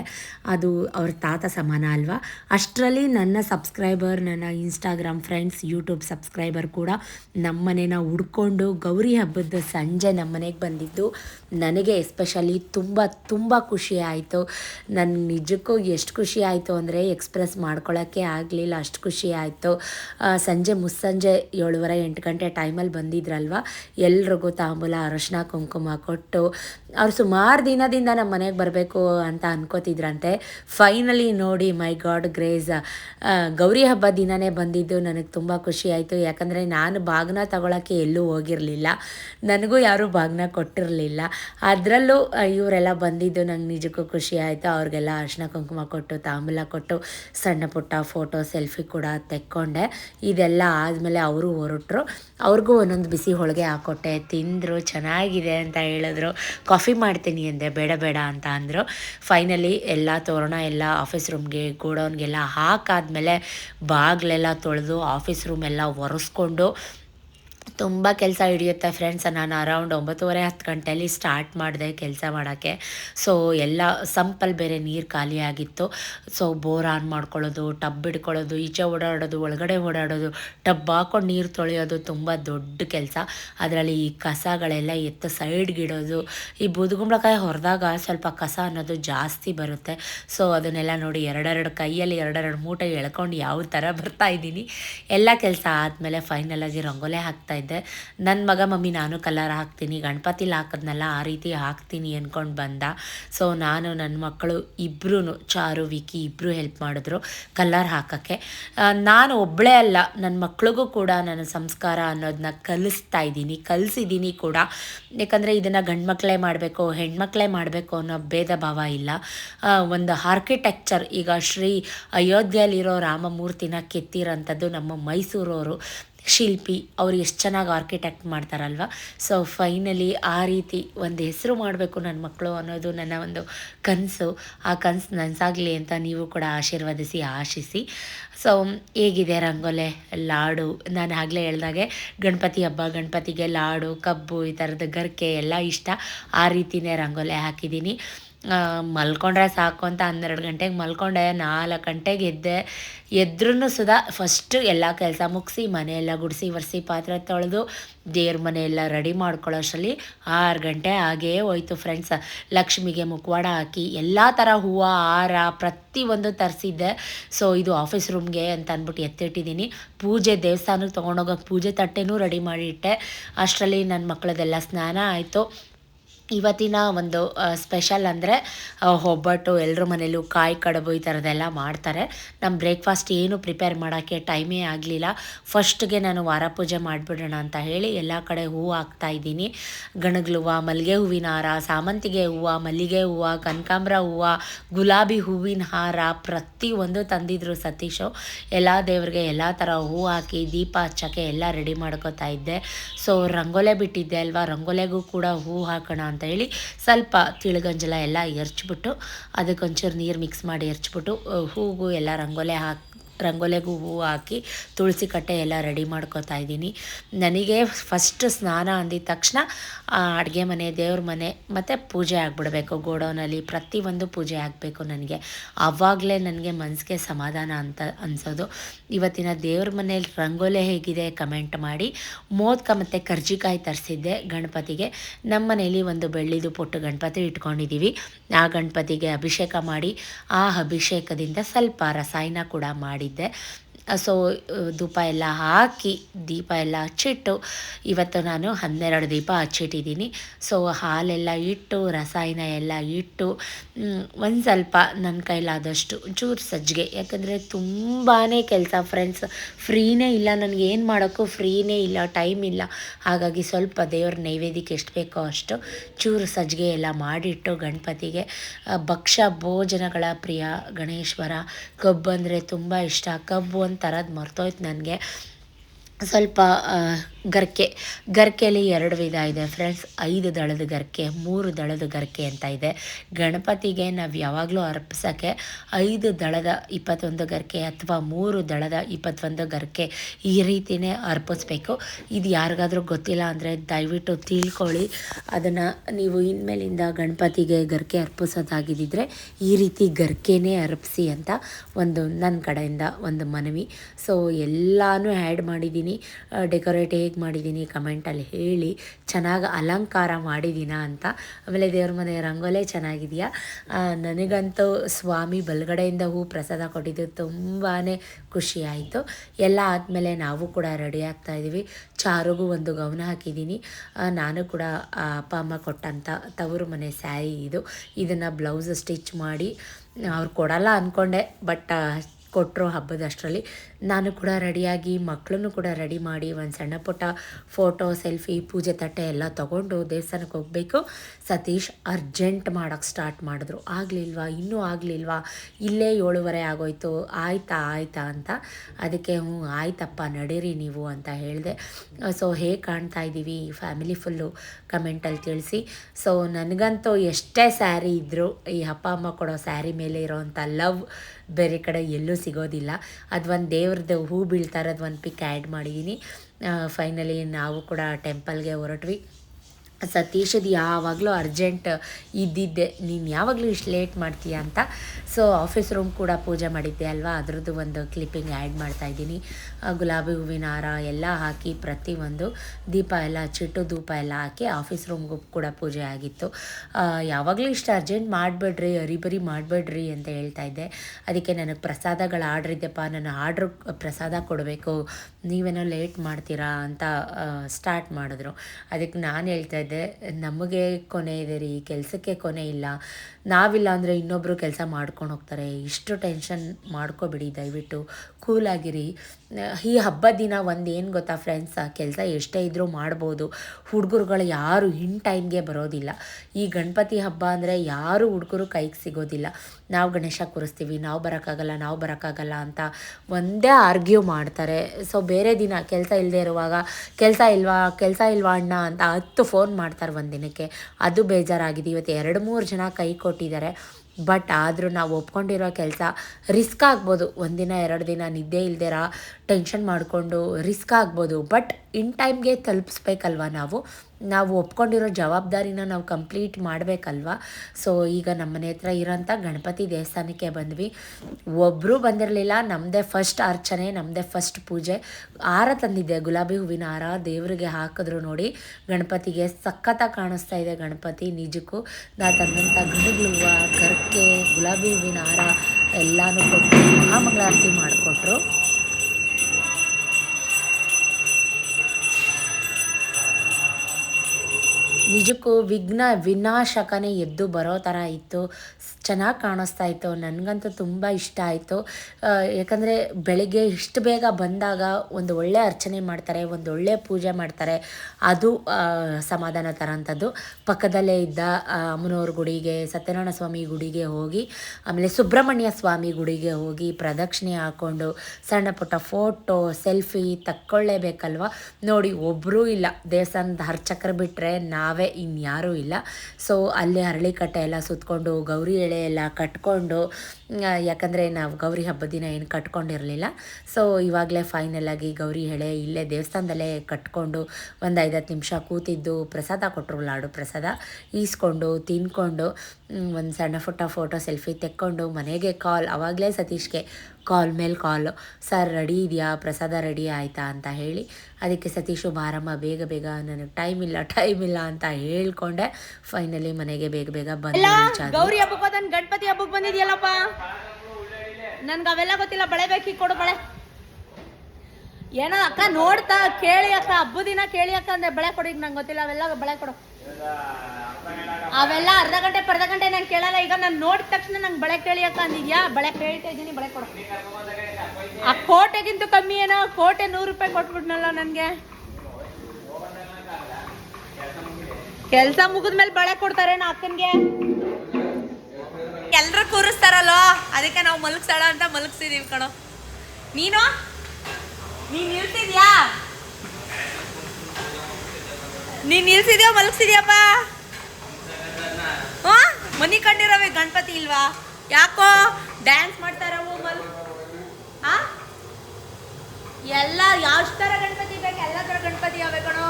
ಅದು ಅವ್ರ ತಾತ ಸಮಾನ ಅಲ್ವಾ? ಅಷ್ಟರಲ್ಲಿ ನನ್ನ ಸಬ್ಸ್ಕ್ರೈಬರ್ ನನ್ನ ಇನ್ಸ್ಟಾಗ್ರಾಮ್ ಫ್ರೆಂಡ್ಸ್ ಯೂಟ್ಯೂಬ್ ಸಬ್ಸ್ಕ್ರೈಬರ್ ಕೂಡ ನಮ್ಮನೇನ ಹುಡ್ಕೊಂಡು ಗೌರಿ ಹಬ್ಬದ ಸಂಜೆ ನಮ್ಮನೆಗೆ ಬಂದಿದ್ದು. ನನಗೆ ಎಸ್ಪೆಷಲಿ ತುಂಬ ತುಂಬ ಖುಷಿ ಆಯಿತು. ನನ್ನ ನಿಜಕ್ಕೂ ಎಷ್ಟು ಖುಷಿ ಆಯಿತು ಅಂದರೆ ಎಕ್ಸ್ಪ್ರೆಸ್ ಮಾಡ್ಕೊಳ್ಳೋಕ್ಕೆ ಆಗಲಿಲ್ಲ, ಅಷ್ಟು ಖುಷಿ ಆಯಿತು. ಸಂಜೆ ಮುಸ್ಸಂಜೆ ಏಳುವರೆ ಎಂಟು ಗಂಟೆ ಟೈಮಲ್ಲಿ ಬಂದಿದ್ರಲ್ವ? ಎಲ್ರಿಗೂ ತಾಂಬೂಲ, ಅರಶಿನ ಕುಂಕುಮ ಕೊಟ್ಟು ಅವ್ರು ಸುಮಾರು ದಿನದಿಂದ ನಮ್ಮ ಮನೆಗೆ ಬರಬೇಕು ಅಂತ ಅನ್ಕೋತಿದ್ರಂತೆ. ಫೈನಲಿ ನೋಡಿ ಮೈ ಗಾಡ್ ಗ್ರೇಸ್ ಗೌರಿ ಹಬ್ಬ ದಿನನೇ ಬಂದಿದ್ದು ನನಗೆ ತುಂಬ ಖುಷಿ ಆಯಿತು. ಯಾಕಂದರೆ ನಾನು ಬಾಗ್ನ ತಗೊಳಕ್ಕೆ ಎಲ್ಲೂ ಹೋಗಿರಲಿಲ್ಲ. ನನಗೂ ಯಾರೂ ಬಾಗ್ನ ಕೊಟ್ಟಿರಲಿಲ್ಲ. ಅದರಲ್ಲೂ ಇವರೆಲ್ಲ ಬಂದಿದ್ದು ನಂಗೆ ನಿಜಕ್ಕೂ ಖುಷಿ ಆಯಿತು. ಅವ್ರಿಗೆಲ್ಲ ಅರ್ಶಿನ ಕುಂಕುಮ ಕೊಟ್ಟು, ತಾಂಬೂಲ ಕೊಟ್ಟು, ಸಣ್ಣ ಪುಟ್ಟ ಫೋಟೋ, ಸೆಲ್ಫಿ ಕೂಡ ತೆಕ್ಕೊಂಡೆ. ಇದೆಲ್ಲ ಆದಮೇಲೆ ಅವರು ಹೊರಟರು. ಅವ್ರಿಗೂ ಒಂದೊಂದು ಬಿಸಿ ಹೋಳಿಗೆ ಹಾಕ್ಕೊಟ್ಟೆ ತಿಂದರು, ಚೆನ್ನಾಗಿದೆ ಅಂತ ಹೇಳಿದ್ರು. ಮಾಡ್ತೀನಿ ಅಂದೆ, ಬೇಡ ಬೇಡ ಅಂತ ಅಂದರು. ಫೈನಲಿ ಎಲ್ಲ ತೋರಣ, ಎಲ್ಲ ಆಫೀಸ್ ರೂಮ್ಗೆ ಗೋಡೌನ್ಗೆಲ್ಲ ಹಾಕಾದ್ಮೇಲೆ ಬಾಗಿಲೆಲ್ಲ ತೊಳೆದು ಆಫೀಸ್ ರೂಮ್ ಎಲ್ಲ ಒರೆಸ್ಕೊಂಡು ತುಂಬ ಕೆಲಸ ಹಿಡಿಯುತ್ತೆ ಫ್ರೆಂಡ್ಸ್ ನಾನು ಅರೌಂಡ್ ಒಂಬತ್ತುವರೆ, ಹತ್ತು ಗಂಟೆಯಲ್ಲಿ ಸ್ಟಾರ್ಟ್ ಮಾಡಿದೆ ಕೆಲಸ ಮಾಡೋಕ್ಕೆ. ಸೊ ಎಲ್ಲ ಸಂಪಲ್ಲಿ ಬೇರೆ ನೀರು ಖಾಲಿಯಾಗಿತ್ತು ಸೊ ಬೋರ್ ಆನ್ ಮಾಡ್ಕೊಳ್ಳೋದು ಟಬ್ ಹಿಡ್ಕೊಳ್ಳೋದು, ಈಚೆ ಓಡಾಡೋದು, ಒಳಗಡೆ ಓಡಾಡೋದು ಟಬ್ ಹಾಕೊಂಡು ನೀರು ತೊಳೆಯೋದು ತುಂಬ ದೊಡ್ಡ ಕೆಲಸ. ಅದರಲ್ಲಿ ಈ ಕಸಗಳೆಲ್ಲ ಎತ್ತು ಸೈಡ್ಗಿಡೋದು ಈ ಬೂದುಗುಂಬಳಕಾಯಿ ಹೊರದಾಗ ಸ್ವಲ್ಪ ಕಸ ಅನ್ನೋದು ಜಾಸ್ತಿ ಬರುತ್ತೆ. ಸೊ ಅದನ್ನೆಲ್ಲ ನೋಡಿ ಎರಡೆರಡು ಕೈಯಲ್ಲಿ ಎರಡೆರಡು ಮೂಟೆ ಎಳ್ಕೊಂಡು ಯಾವ ಥರ ಬರ್ತಾ ಇದ್ದೀನಿ. ಎಲ್ಲ ಕೆಲಸ ಆದಮೇಲೆ ಫೈನಲಾಗಿ ರಂಗೋಲೆ ಹಾಕ್ತಾ ಇದ್ದೆ. ನನ್ನ ಮಗ ಮಮ್ಮಿ ನಾನು ಕಲರ್ ಹಾಕ್ತೀನಿ ಗಣಪತಿಲಿ ಹಾಕಿದ್ನಲ್ಲ ಆ ರೀತಿ ಹಾಕ್ತೀನಿ ಅಂದ್ಕೊಂಡು ಬಂದ. ಸೊ ನಾನು ನನ್ನ ಮಕ್ಕಳು ಇಬ್ಬರೂ ಚಾರು ವಿಕಿ ಇಬ್ಬರು ಹೆಲ್ಪ್ ಮಾಡಿದ್ರು ಕಲರ್ ಹಾಕೋಕ್ಕೆ. ನಾನು ಒಬ್ಬಳೇ ಅಲ್ಲ ನನ್ನ ಮಕ್ಳಿಗೂ ಕೂಡ ನಾನು ಸಂಸ್ಕಾರ ಅನ್ನೋದನ್ನ ಕಲಿಸ್ತಾ ಇದ್ದೀನಿ, ಕಲಿಸಿದ್ದೀನಿ ಕೂಡ. ಯಾಕಂದರೆ ಇದನ್ನು ಗಂಡು ಮಕ್ಕಳೇ ಮಾಡಬೇಕು ಹೆಣ್ಮಕ್ಳೇ ಮಾಡಬೇಕು ಅನ್ನೋ ಭೇದ ಭಾವ ಇಲ್ಲ. ಒಂದು ಆರ್ಕಿಟೆಕ್ಚರ್ ಈಗ ಶ್ರೀ ಅಯೋಧ್ಯೆಯಲ್ಲಿರೋ ರಾಮಮೂರ್ತಿನ ಕೆತ್ತಿರೋಂಥದ್ದು ನಮ್ಮ ಮೈಸೂರವರು. ಶಿಲ್ಪಿ, ಅವ್ರು ಎಷ್ಟು ಚೆನ್ನಾಗಿ ಆರ್ಕಿಟೆಕ್ಟ್ ಮಾಡ್ತಾರಲ್ವ? ಸೊ ಫೈನಲಿ ಆ ರೀತಿ ಒಂದು ಹೆಸರು ಮಾಡಬೇಕು ನನ್ನ ಮಕ್ಕಳು ಅನ್ನೋದು ನನ್ನ ಒಂದು ಕನಸು. ಆ ಕನಸು ನನಸಾಗಲಿ ಅಂತ ನೀವು ಕೂಡ ಆಶೀರ್ವದಿಸಿ, ಆಶಿಸಿ. ಸೊ ಹೇಗಿದೆ ರಂಗೋಲೆ, ಲಾಡು? ನಾನು ಆಗಲೇ ಹೇಳ್ದಾಗೆ, ಗಣಪತಿ ಹಬ್ಬ, ಗಣಪತಿಗೆ ಲಾಡು, ಕಬ್ಬು ಈ ಥರದ ಗರ್ಕೆ ಎಲ್ಲ ಇಷ್ಟ. ಆ ರೀತಿನೇ ರಂಗೋಲೆ ಹಾಕಿದ್ದೀನಿ. ಮಲ್ಕೊಂಡ್ರೆ ಸಾಕು ಅಂತ ಹನ್ನೆರಡು ಗಂಟೆಗೆ ಮಲ್ಕೊಂಡೆ, ನಾಲ್ಕು ಗಂಟೆಗೆ ಎದ್ದೆ. ಎದ್ರೂ ಸುಧಾ ಫಸ್ಟ್ ಎಲ್ಲ ಕೆಲಸ ಮುಗಿಸಿ ಮನೆಯೆಲ್ಲ ಗುಡಿಸಿ, ಒರೆಸಿ, ಪಾತ್ರೆ ತೊಳೆದು, ದೇವ್ರ ಮನೆಯೆಲ್ಲ ರೆಡಿ ಮಾಡ್ಕೊಳ್ಳೋಷ್ಟರಲ್ಲಿ ಆರು ಗಂಟೆ ಹಾಗೇ ಹೋಯ್ತು ಫ್ರೆಂಡ್ಸ್ ಲಕ್ಷ್ಮಿಗೆ ಮುಖವಾಡ ಹಾಕಿ, ಎಲ್ಲ ಥರ ಹೂವು, ಹಾರ ಪ್ರತಿಯೊಂದು ತರಿಸಿದ್ದೆ. ಸೊ ಇದು ಆಫೀಸ್ ರೂಮ್ಗೆ ಅಂತ ಅಂದ್ಬಿಟ್ಟು ಎತ್ತಿಟ್ಟಿದ್ದೀನಿ. ಪೂಜೆ ದೇವಸ್ಥಾನಕ್ಕೆ ತೊಗೊಂಡೋಗೋಕೆ ಪೂಜೆ ತಟ್ಟೆನೂ ರೆಡಿ ಮಾಡಿಟ್ಟೆ. ಅಷ್ಟರಲ್ಲಿ ನನ್ನ ಮಕ್ಕಳದೆಲ್ಲ ಸ್ನಾನ ಆಯಿತು. ಇವತ್ತಿನ ಒಂದು ಸ್ಪೆಷಲ್ ಅಂದರೆ ಒಬ್ಬಟ್ಟು ಎಲ್ಲರ ಮನೇಲೂ ಕಾಯಿ ಕಡುಬು ಈ ಥರದ್ದೆಲ್ಲ ಮಾಡ್ತಾರೆ. ನಮ್ಮ ಬ್ರೇಕ್ಫಾಸ್ಟ್ ಏನು ಪ್ರಿಪೇರ್ ಮಾಡೋಕ್ಕೆ ಟೈಮೇ ಆಗಲಿಲ್ಲ. ಫಸ್ಟ್ಗೆ ನಾನು ವಾರ ಪೂಜೆ ಮಾಡಿಬಿಡೋಣ ಅಂತ ಹೇಳಿ ಎಲ್ಲ ಕಡೆ ಹೂವು ಹಾಕ್ತಾ ಇದ್ದೀನಿ. ಗಣಗ್ಲುವ, ಮಲ್ಲಿಗೆ ಹೂವಿನ ಹಾರ, ಸಾಮಂತಿಗೆ ಹೂವು, ಮಲ್ಲಿಗೆ ಹೂವು, ಕನಕಾಂಬ್ರ ಹೂವು, ಗುಲಾಬಿ ಹೂವಿನ ಹಾರ ಪ್ರತಿಯೊಂದು ತಂದಿದ್ರು ಸತೀಶು. ಎಲ್ಲ ದೇವ್ರಿಗೆ ಎಲ್ಲ ಥರ ಹೂವು ಹಾಕಿ, ದೀಪ ಹಚ್ಚೋಕ್ಕೆ ಎಲ್ಲ ರೆಡಿ ಮಾಡ್ಕೋತಾ ಇದ್ದೆ. ಸೊ ರಂಗೋಲೆ ಬಿಟ್ಟಿದ್ದೆ ಅಲ್ವಾ? ರಂಗೋಲೆಗೂ ಕೂಡ ಹೂವು ಹಾಕೋಣ ಅಂತ ಹೇಳಿ ಸ್ವಲ್ಪ ತಿಳುಗಂಜಲ ಎಲ್ಲ ಎರಚ್ಬಿಟ್ಟು ಅದಕ್ಕೊಂಚೂರು ನೀರು ಮಿಕ್ಸ್ ಮಾಡಿ ಎರಚ್ಬಿಟ್ಟು ಹೂವು ಎಲ್ಲ ರಂಗೋಲೆ ಹಾಕಿ, ರಂಗೋಲೆಗೂ ಹೂವು ಹಾಕಿ ತುಳಸಿ ಕಟ್ಟೆ ಎಲ್ಲ ರೆಡಿ ಮಾಡ್ಕೋತಾ ಇದ್ದೀನಿ. ನನಗೆ ಫಸ್ಟ್ ಸ್ನಾನ ಅಂದಿದ ತಕ್ಷಣ ಅಡುಗೆ ಮನೆ, ದೇವ್ರ ಮನೆ ಮತ್ತು ಪೂಜೆ ಆಗಿಬಿಡಬೇಕು. ಗೋಡೌನಲ್ಲಿ ಪ್ರತಿಯೊಂದು ಪೂಜೆ ಆಗಬೇಕು ನನಗೆ. ಆವಾಗಲೇ ನನಗೆ ಮನಸ್ಸಿಗೆ ಸಮಾಧಾನ ಅಂತ ಅನಿಸೋದು. ಇವತ್ತಿನ ದೇವ್ರ ಮನೇಲಿ ರಂಗೋಲೆ ಹೇಗಿದೆ ಕಮೆಂಟ್ ಮಾಡಿ. ಮೋದಕ ಮತ್ತು ಕರ್ಜಿಕಾಯಿ ತರಿಸಿದ್ದೆ ಗಣಪತಿಗೆ. ನಮ್ಮ ಮನೇಲಿ ಒಂದು ಬೆಳ್ಳಿದು ಪುಟ್ಟು ಗಣಪತಿ ಇಟ್ಕೊಂಡಿದ್ದೀವಿ ಆ ಗಣಪತಿಗೆ ಅಭಿಷೇಕ ಮಾಡಿ, ಆ ಅಭಿಷೇಕದಿಂದ ಸ್ವಲ್ಪ ರಸಾಯನ ಕೂಡ ಮಾಡಿದ್ದೆ. ಸೊ ಧೂಪ ಎಲ್ಲ ಹಾಕಿ, ದೀಪ ಎಲ್ಲ ಹಚ್ಚಿಟ್ಟು, ಇವತ್ತು ನಾನು ಹನ್ನೆರಡು ದೀಪ ಹಚ್ಚಿಟ್ಟಿದ್ದೀನಿ. ಸೊ, ಹಾಲೆಲ್ಲ ಇಟ್ಟು, ರಸಾಯನ ಎಲ್ಲ ಇಟ್ಟು ಒಂದು ಸ್ವಲ್ಪ ನನ್ನ ಕೈಲಾದಷ್ಟು ಚೂರು ಸಜ್ಜಿಗೆ. ಯಾಕಂದರೆ ತುಂಬಾ ಕೆಲಸ ಫ್ರೆಂಡ್ಸ್, ಫ್ರೀನೇ ಇಲ್ಲ, ನನಗೆ ಏನು ಮಾಡೋಕ್ಕೂ ಫ್ರೀನೇ ಇಲ್ಲ, ಟೈಮ್ ಇಲ್ಲ. ಹಾಗಾಗಿ ಸ್ವಲ್ಪ ದೇವ್ರ ನೈವೇದ್ಯಕ್ಕೆ ಎಷ್ಟು ಬೇಕೋ ಅಷ್ಟು ಚೂರು ಸಜ್ಜಿಗೆ ಎಲ್ಲ ಮಾಡಿಟ್ಟು ಗಣಪತಿಗೆ ಭಕ್ಷ್ಯ ಭೋಜನಗಳ ಪ್ರಿಯ ಗಣೇಶ್ವರ, ಕಬ್ಬು ಅಂದರೆ ತುಂಬ ಇಷ್ಟ. ಕಬ್ಬು ಅಂತ ತರದು ಮರ್ತೋಯ್ತು ನನಗೆ. ಸ್ವಲ್ಪ ಗರ್ಕೆ. ಗರ್ಕೆಯಲ್ಲಿ ಎರಡು ವಿಧ ಇದೆ ಫ್ರೆಂಡ್ಸ್ ಐದು ದಳದ ಗರ್ಕೆ, ಮೂರು ದಳದ ಗರ್ಕೆ ಅಂತ ಇದೆ. ಗಣಪತಿಗೆ ನಾವು ಯಾವಾಗಲೂ ಅರ್ಪಿಸೋಕ್ಕೆ ಐದು ದಳದ ಇಪ್ಪತ್ತೊಂದು ಗರ್ಕೆ ಅಥವಾ ಮೂರು ದಳದ ಇಪ್ಪತ್ತೊಂದು ಗರ್ಕೆ ಈ ರೀತಿಯೇ ಅರ್ಪಿಸ್ಬೇಕು. ಇದು ಯಾರಿಗಾದ್ರೂ ಗೊತ್ತಿಲ್ಲ ಅಂದರೆ ದಯವಿಟ್ಟು ತಿಳ್ಕೊಳ್ಳಿ. ಅದನ್ನು ನೀವು ಇನ್ಮೇಲಿಂದ ಗಣಪತಿಗೆ ಗರ್ಕೆ ಅರ್ಪಿಸೋದಾಗಿದ್ದರೆ ಈ ರೀತಿ ಗರ್ಕೆನೇ ಅರ್ಪಿಸಿ ಅಂತ ಒಂದು ನನ್ನ ಕಡೆಯಿಂದ ಒಂದು ಮನವಿ. ಸೊ ಎಲ್ಲನೂ ಆ್ಯಡ್ ಮಾಡಿದ್ದೀನಿ. ಡೆಕೋರೇಟ್ ಹೇಗೆ ಮಾಡಿದ್ದೀನಿ ಕಮೆಂಟಲ್ಲಿ ಹೇಳಿ. ಚೆನ್ನಾಗಿ ಅಲಂಕಾರ ಮಾಡಿದ್ದೀನ ಅಂತ. ಆಮೇಲೆ ದೇವ್ರ ಮನೆ ರಂಗೋಲೆ ಚೆನ್ನಾಗಿದೆಯಾ? ನನಗಂತೂ ಸ್ವಾಮಿ ಬಲಗಡೆಯಿಂದ ಹೂ ಪ್ರಸಾದ ಕೊಟ್ಟಿದ್ದು ತುಂಬಾ ಖುಷಿ ಆಯಿತು. ಎಲ್ಲ ಆದಮೇಲೆ ನಾವು ಕೂಡ ರೆಡಿ ಆಗ್ತಾ ಇದ್ದೀವಿ. ಚಾರುಗೂ ಒಂದು ಗೌನ ಹಾಕಿದ್ದೀನಿ. ನಾನು ಕೂಡ ಅಪ್ಪ, ಅಮ್ಮ ಕೊಟ್ಟಂಥ ತವರು ಮನೆ ಸ್ಯಾರಿ ಇದು. ಇದನ್ನು ಬ್ಲೌಸ್ ಸ್ಟಿಚ್ ಮಾಡಿ, ಅವ್ರು ಕೊಡಲ್ಲ ಅಂದ್ಕೊಂಡೆ ಬಟ್ ಕೊಟ್ಟರು ಹಬ್ಬದ ಅಷ್ಟರಲ್ಲಿ ನಾನು ಕೂಡ ರೆಡಿಯಾಗಿ ಮಕ್ಕಳನ್ನು ಕೂಡ ರೆಡಿ ಮಾಡಿ ಒಂದು ಸಣ್ಣ ಪುಟ್ಟ ಫೋಟೋ, ಸೆಲ್ಫಿ, ಪೂಜೆ ತಟ್ಟೆ ಎಲ್ಲ ತೊಗೊಂಡು ದೇವಸ್ಥಾನಕ್ಕೆ ಹೋಗಬೇಕು. ಸತೀಶ್ ಅರ್ಜೆಂಟ್ ಮಾಡೋಕ್ಕೆ ಸ್ಟಾರ್ಟ್ ಮಾಡಿದ್ರು. ಆಗಲಿಲ್ವಾ? ಇನ್ನೂ ಆಗಲಿಲ್ವಾ? ಇಲ್ಲೇ ಏಳುವರೆ ಆಗೋಯ್ತು. ಆಯ್ತಾ ಆಯ್ತಾ ಅಂತ. ಅದಕ್ಕೆ ಹ್ಞೂ, ಆಯ್ತಪ್ಪ, ನಡೀರಿ ನೀವು ಅಂತ ಹೇಳಿದೆ. ಸೊ, ಹೇಗೆ ಕಾಣ್ತಾ ಇದ್ದೀವಿ ಫ್ಯಾಮಿಲಿ ಫುಲ್ಲು ಕಮೆಂಟಲ್ಲಿ ತಿಳಿಸಿ. ಸೊ, ನನಗಂತೂ ಎಷ್ಟೇ ಸ್ಯಾರಿ ಇದ್ದರೂ ಈ ಅಪ್ಪ, ಅಮ್ಮ ಕೊಡೋ ಸ್ಯಾರಿ ಮೇಲೆ ಇರೋವಂಥ ಲವ್ ಬೇರೆ ಕಡೆ ಎಲ್ಲೂ ಸಿಗೋದಿಲ್ಲ. ಅದು ಒಂದು ದೇವ್ರದ್ದು ಹೂ ಬೀಳ್ತಾ ಇರೋದು ಒಂದು ಪಿಕ್ ಆ್ಯಡ್ ಮಾಡಿದ್ದೀನಿ ಫೈನಲಿ ನಾವು ಕೂಡ ಟೆಂಪಲ್ಗೆ ಹೊರಟ್ವಿ. ಸತೀಶದು ಯಾವಾಗಲೂ ಅರ್ಜೆಂಟ್ ಇದ್ದಿದ್ದೆ. ನೀನು ಯಾವಾಗಲೂ ಇಷ್ಟು ಲೇಟ್ ಮಾಡ್ತೀಯ ಅಂತ. ಸೊ ಆಫೀಸ್ ರೂಮ್ ಕೂಡ ಪೂಜೆ ಮಾಡಿದ್ದೆ ಅಲ್ವಾ? ಅದರದ್ದು ಒಂದು ಕ್ಲಿಪ್ಪಿಂಗ್ ಆ್ಯಡ್ ಮಾಡ್ತಾಯಿದ್ದೀನಿ ಗುಲಾಬಿ ಹೂವಿನ ಹಾರ ಎಲ್ಲ ಹಾಕಿ ಪ್ರತಿಯೊಂದು ದೀಪ ಎಲ್ಲ ಚಿಟ್ಟು ಧೂಪ ಎಲ್ಲ ಹಾಕಿ ಆಫೀಸ್ ರೂಮ್ಗೂ ಕೂಡ ಪೂಜೆ ಆಗಿತ್ತು. ಯಾವಾಗಲೂ ಇಷ್ಟು ಅರ್ಜೆಂಟ್ ಮಾಡಬೇಡ್ರಿ, ಅರಿಬರಿ ಮಾಡಬೇಡ್ರಿ ಅಂತ ಹೇಳ್ತಾ ಇದ್ದೆ. ಅದಕ್ಕೆ ನನಗೆ ಪ್ರಸಾದಗಳ ಆರ್ಡ್ರ್ ಇದೆಯಪ್ಪ. ನಾನು ಆರ್ಡ್ರ್ ಪ್ರಸಾದ ಕೊಡಬೇಕು. ನೀವೇನೋ ಲೇಟ್ ಮಾಡ್ತೀರಾ ಅಂತ ಸ್ಟಾರ್ಟ್ ಮಾಡಿದ್ರು. ಅದಕ್ಕೆ ನಾನು ಹೇಳ್ತಾ ಇದ್ದೆ, ನಮಗೆ ಕೊನೆ ಇದೆ ರೀ, ಕೆಲಸಕ್ಕೆ ಕೊನೆ ಇಲ್ಲ. ನಾವಿಲ್ಲ ಅಂದರೆ ಇನ್ನೊಬ್ಬರು ಕೆಲಸ ಮಾಡ್ಕೊಂಡು ಹೋಗ್ತಾರೆ. ಇಷ್ಟು ಟೆನ್ಷನ್ ಮಾಡ್ಕೋಬಿಡಿ, ದಯವಿಟ್ಟು ಕೂಲಾಗಿರಿ ಈ ಹಬ್ಬದ ದಿನ ಒಂದು ಏನು ಗೊತ್ತಾ ಫ್ರೆಂಡ್ಸ್ ಕೆಲಸ ಎಷ್ಟೇ ಇದ್ದರೂ ಮಾಡ್ಬೋದು. ಹುಡುಗರುಗಳು ಯಾರು ಇನ್ ಟೈಮ್ಗೆ ಬರೋದಿಲ್ಲ. ಈ ಗಣಪತಿ ಹಬ್ಬ ಅಂದರೆ ಯಾರು ಹುಡುಗರು ಕೈಗೆ ಸಿಗೋದಿಲ್ಲ. ನಾವು ಗಣೇಶ ಕೂರಿಸ್ತೀವಿ, ನಾವು ಬರೋಕ್ಕಾಗಲ್ಲ ನಾವು ಬರೋಕ್ಕಾಗಲ್ಲ ಅಂತ ಒಂದೇ ಆರ್ಗ್ಯೂ ಮಾಡ್ತಾರೆ. ಸೊ ಬೇರೆ ದಿನ ಕೆಲಸ ಇಲ್ಲದೆ ಇರುವಾಗ, ಕೆಲಸ ಇಲ್ವಾ ಕೆಲಸ ಇಲ್ವಾ ಅಣ್ಣ ಅಂತ ಹತ್ತು ಫೋನ್ ಮಾಡ್ತಾರೆ ಒಂದು ದಿನಕ್ಕೆ. ಅದು ಬೇಜಾರಾಗಿದೆ. ಇವತ್ತು ಎರಡು ಮೂರು ಜನ ಕೈ ಕೊಟ್ಟಿದ್ದಾರೆ. ಬಟ್ ಆದರೂ ನಾವು ಒಪ್ಕೊಂಡಿರೋ ಕೆಲಸ ರಿಸ್ಕ್ ಆಗ್ಬೋದು. ಒಂದಿನ ಎರಡು ದಿನ ನಿದ್ದೆ ಇಲ್ದಿರ ಟೆನ್ಷನ್ ಮಾಡಿಕೊಂಡು ರಿಸ್ಕ್ ಆಗ್ಬೋದು. ಬಟ್ ಇನ್ ಟೈಮ್ಗೆ ತಲುಪಿಸ್ಬೇಕಲ್ವ ನಾವು? ನಾವು ಒಪ್ಕೊಂಡಿರೋ ಜವಾಬ್ದಾರಿನ ನಾವು ಕಂಪ್ಲೀಟ್ ಮಾಡಬೇಕಲ್ವ? ಸೊ ಈಗ ನಮ್ಮ ಮನೆ ಹತ್ರ ಇರೋಂಥ ಗಣಪತಿ ದೇವಸ್ಥಾನಕ್ಕೆ ಬಂದ್ವಿ. ಒಬ್ಬರು ಬಂದಿರಲಿಲ್ಲ ನಮ್ಮದೇ ಫಸ್ಟ್ ಅರ್ಚನೆ ನಮ್ಮದೇ ಫಸ್ಟ್ ಪೂಜೆ. ಹಾರ ತಂದಿದ್ದೆ, ಗುಲಾಬಿ ಹೂವಿನ ಹಾರ ದೇವರಿಗೆ ಹಾಕಿದ್ರು ನೋಡಿ. ಗಣಪತಿಗೆ ಸಖತ್ತಾಗಿ ಕಾಣಿಸ್ತಾ ಇದೆ ಗಣಪತಿ, ನಿಜಕ್ಕೂ. ನಾ ತಂದಂಥ ಗಣಗ್ಲ ಹೂವು ಕರ್ಕೆ ಗುಲಾಬಿ ಹೂವಿನ ಹಾರ ಎಲ್ಲನೂ ಕೊಟ್ಟು ಮಹಾಮಂಗಳಾರತಿ ಮಾಡಿಕೊಟ್ರು. ನಿಜಕ್ಕೂ ವಿಘ್ನ ವಿನಾಶಕನೇ ಎದ್ದು ಬರೋ ಥರ ಇತ್ತು. ಚೆನ್ನಾಗಿ ಕಾಣಿಸ್ತಾ ಇತ್ತು. ನನಗಂತೂ ತುಂಬ ಇಷ್ಟ ಆಯಿತು. ಯಾಕಂದರೆ ಬೆಳಿಗ್ಗೆ ಇಷ್ಟು ಬೇಗ ಬಂದಾಗ ಒಂದು ಒಳ್ಳೆ ಅರ್ಚನೆ ಮಾಡ್ತಾರೆ, ಒಂದು ಒಳ್ಳೆ ಪೂಜೆ ಮಾಡ್ತಾರೆ. ಅದು ಸಮಾಧಾನ ತರೋಂಥದ್ದು ಪಕ್ಕದಲ್ಲೇ ಇದ್ದ ಅಮ್ಮನವ್ರ ಗುಡಿಗೆ, ಸತ್ಯನಾರಾಯಣ ಸ್ವಾಮಿ ಗುಡಿಗೆ ಹೋಗಿ, ಆಮೇಲೆ ಸುಬ್ರಹ್ಮಣ್ಯ ಸ್ವಾಮಿ ಗುಡಿಗೆ ಹೋಗಿ ಪ್ರದಕ್ಷಿಣೆ ಹಾಕ್ಕೊಂಡು ಸಣ್ಣ ಪುಟ್ಟ ಫೋಟೋ, ಸೆಲ್ಫಿ ತಕ್ಕೊಳ್ಳೇಬೇಕಲ್ವ ನೋಡಿ ಒಬ್ಬರೂ ಇಲ್ಲ. ದೇವಸ್ಥಾನದ ಹರ್ಚಕ್ರ ಬಿಟ್ಟರೆ ನಾವೇ ಇನ್ಯಾರೂ ಇಲ್ಲ. ಸೊ ಅಲ್ಲಿ ಹರಳಿಕಟ್ಟೆ ಎಲ್ಲ ಸುತ್ತಕೊಂಡು ಗೌರಿ ಎಳೆ ಎಲ್ಲ ಕಟ್ಕೊಂಡು ಯಾಕಂದರೆ ನಾವು ಗೌರಿ ಹಬ್ಬದ ದಿನ ಏನು ಕಟ್ಕೊಂಡಿರಲಿಲ್ಲ. ಸೊ ಇವಾಗಲೇ ಫೈನಲಾಗಿ ಗೌರಿ ಎಳೆ ಇಲ್ಲೇ ದೇವಸ್ಥಾನದಲ್ಲೇ ಕಟ್ಕೊಂಡು ಒಂದು ಐದು ಹತ್ತು ನಿಮಿಷ ಕೂತಿದ್ದು ಪ್ರಸಾದ ಕೊಟ್ಟರು ಲಾಡು ಪ್ರಸಾದ ಈಸ್ಕೊಂಡು ತಿನ್ಕೊಂಡು ಒಂದು ಸಣ್ಣ ಪುಟ್ಟ ಫೋಟೋ ಸೆಲ್ಫಿ ತೆಕ್ಕೊಂಡು ಮನೆಗೆ ಕಾಲ್ ಆವಾಗಲೇ ಸತೀಶ್ಗೆ ಕಾಲ್ ಮೇಲೆ ಕಾಲ್ ಸರ್ ರೆಡಿ ಇದೆಯಾ? ಪ್ರಸಾದ ರೆಡಿ ಆಯಿತಾ? ಅಂತ ಹೇಳಿ. ಅದಕ್ಕೆ ಸತೀಶು ಬಾರಮ್ಮ ಬೇಗ ಬೇಗ ನನಗೆ ಟೈಮ್ ಇಲ್ಲ ಟೈಮ್ ಇಲ್ಲ ಅಂತ ಹೇಳ್ಕೊಂಡೆ. ಫೈನಲಿ ಮನೆಗೆ ಬೇಗ ಬೇಗ ಬಂದು ಗೌರಿ ಹಬ್ಬಕ್ಕೆ ಹೋದನ್ ಗಣಪತಿ ಹಬ್ಬಕ್ಕೆ ಬಂದಿದ್ಯಲ್ಲಪ್ಪ? ನನ್ಗೆ ಅವೆಲ್ಲ ಗೊತ್ತಿಲ್ಲ, ಬಳೆ ಬೇಕಿ ಕೊಡು ಬಳೆ. ಏನೋ ಅಕ್ಕ ನೋಡ್ತಾ ಕೇಳಿ ಅಕ್ಕ, ಹಬ್ಬದ ದಿನ ಕೇಳಿ ಅಕ್ಕ ಅಂದ್ರೆ ಬಳೆ ಕೊಡಿ ನಂಗೆ ಗೊತ್ತಿಲ್ಲ, ಅವೆಲ್ಲ ಬಳೆ ಕೊಡು. ಅವೆಲ್ಲ ಅರ್ಧ ಗಂಟೆ, ಪರ್ಧ ಗಂಟೆ ನಂಗೆ ಕೇಳಲ್ಲ, ಈಗ ನಾನು ನೋಡಿದ ತಕ್ಷಣ ನಂಗೆ ಬಳೆ ಕೇಳಿ ಅಕ್ಕ ಅಂದಿದ್ಯಾ ಬಳೆ ಕೇಳ್ತಾ ಇದ್ದೀನಿ, ಬಳೆ ಕೊಡು. ಆ ಕೋಟೆಗಿಂತ ಕಮ್ಮಿ ಏನೋ, ಕೋಟೆ ನೂರು ರೂಪಾಯಿ ಕೊಟ್ಬಿಟ್ನಲ್ಲ ನನಗೆ. ಕೆಲಸ ಮುಗಿದ್ಮೇಲೆ ಬಳೆ ಕೊಡ್ತಾರೆ ನಾ ಅಕ್ಕನ್ಗೆ. ಎಲ್ರು ಕೂರಿಸ್ತಾರಲ್ವ ಅದಕ್ಕೆ ನಾವು ಮಲಗಿಸೋಣ ಅಂತ ಮಲಗ್ಸಿದೀವಿ ಕಣೋ. ನೀನು? ನೀನು ನಿಲ್ಸಿದ್ಯಾ? ನೀನು ನಿಲ್ಸಿದ್ಯಾ ಮಲಗಿಸಿದ್ಯಪ್ಪ? ಹಾ? ಮನಿ ಕಂಡಿರವೆ ಗಣಪತಿ ಇಲ್ವಾ? ಯಾಕೋ ಡ್ಯಾನ್ಸ್ ಮಾಡ್ತಾರವು ಮಲ್ ಹಾ? ಎಲ್ಲ ಯಾವ ಥರ ಗಣಪತಿ ಬೇಕು? ಎಲ್ಲ ಥರ ಗಣಪತಿ ಯಾವೆ ಕಣೋ?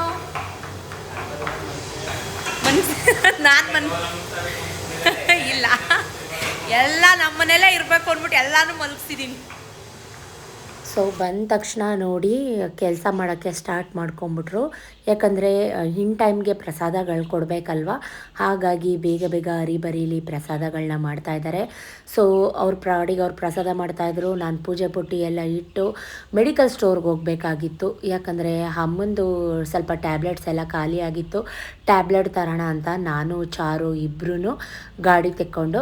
ನಾನು ಮನ್ ಇಲ್ಲ. ಎಲ್ಲ ನಮ್ಮನೆಲ್ಲೇ ಇರಬೇಕು ಅಂದ್ಬಿಟ್ಟು ಎಲ್ಲಾನು ಮಲಗಿಸಿದ್ದೀನಿ ಸೊ ಬಂದ ತಕ್ಷಣ ನೋಡಿ ಕೆಲಸ ಮಾಡೋಕ್ಕೆ ಸ್ಟಾರ್ಟ್ ಮಾಡ್ಕೊಂಬಿಟ್ರು. ಯಾಕಂದರೆ ಇನ್ ಟೈಮ್ಗೆ ಪ್ರಸಾದಗಳು ಕೊಡಬೇಕಲ್ವ? ಹಾಗಾಗಿ ಬೇಗ ಬೇಗ ಹರಿಬರೀಲಿ ಪ್ರಸಾದಗಳನ್ನ ಮಾಡ್ತಾ ಇದ್ದಾರೆ ಸೊ ಅವ್ರ ಪ್ರಾಡಿಗೆ ಅವ್ರು ಪ್ರಸಾದ ಮಾಡ್ತಾಯಿದ್ರು ನಾನು ಪೂಜೆ ಪುಟ್ಟಿ ಎಲ್ಲ ಇಟ್ಟು ಮೆಡಿಕಲ್ ಸ್ಟೋರ್ಗೆ ಹೋಗಬೇಕಾಗಿತ್ತು. ಯಾಕಂದರೆ, ಅಮ್ಮಂದು ಸ್ವಲ್ಪ ಟ್ಯಾಬ್ಲೆಟ್ಸ್ ಎಲ್ಲ ಖಾಲಿ ಆಗಿತ್ತು. ಟ್ಯಾಬ್ಲೆಟ್ ತರೋಣ ಅಂತ ನಾನು ಚಾರು ಇಬ್ಬರೂ ಗಾಡಿ ತೆಕ್ಕೊಂಡು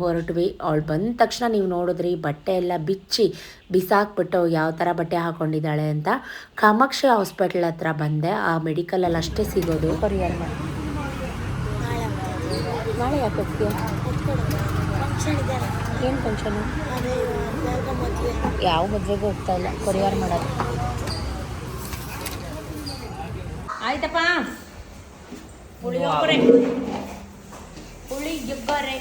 ಹೊರಟ್ವಿ. ಅವಳು ಬಂದ ತಕ್ಷಣ ನೀವು ನೋಡಿದ್ರಿ ಬಟ್ಟೆ ಎಲ್ಲ ಬಿಚ್ಚಿ ಬಿಸಾಕ್ಬಿಟ್ಟು ಯಾವ ಥರ ಬಟ್ಟೆ ಹಾಕೊಂಡಿದ್ದಾಳೆ ಅಂತ ಕಾಮಾಕ್ಷಿ ಹಾಸ್ಪಿಟ್ಲ್ ಹತ್ರ ಬಂದೆ. ಆ ಮೆಡಿಕಲಲ್ಲಿ ಅಷ್ಟೇ ಸಿಗೋದು. ಕೊರಿಯರ್ ಮಾಡಿ. ನಾಳೆ ಯಾಕೆ ಹೋಗ್ತೀಯ? ಏನು ಫಂಕ್ಷನು ಯಾವ ಮದುವೆಗೂ ಹೋಗ್ತಾ ಇಲ್ಲ. ಕೊರಿಯರ್ ಮಾಡೋದು. ಆಯ್ತಪ್ಪ. ಪುಳಿಯೋಗರೆ ಪುಳಿಯೋಗರೆ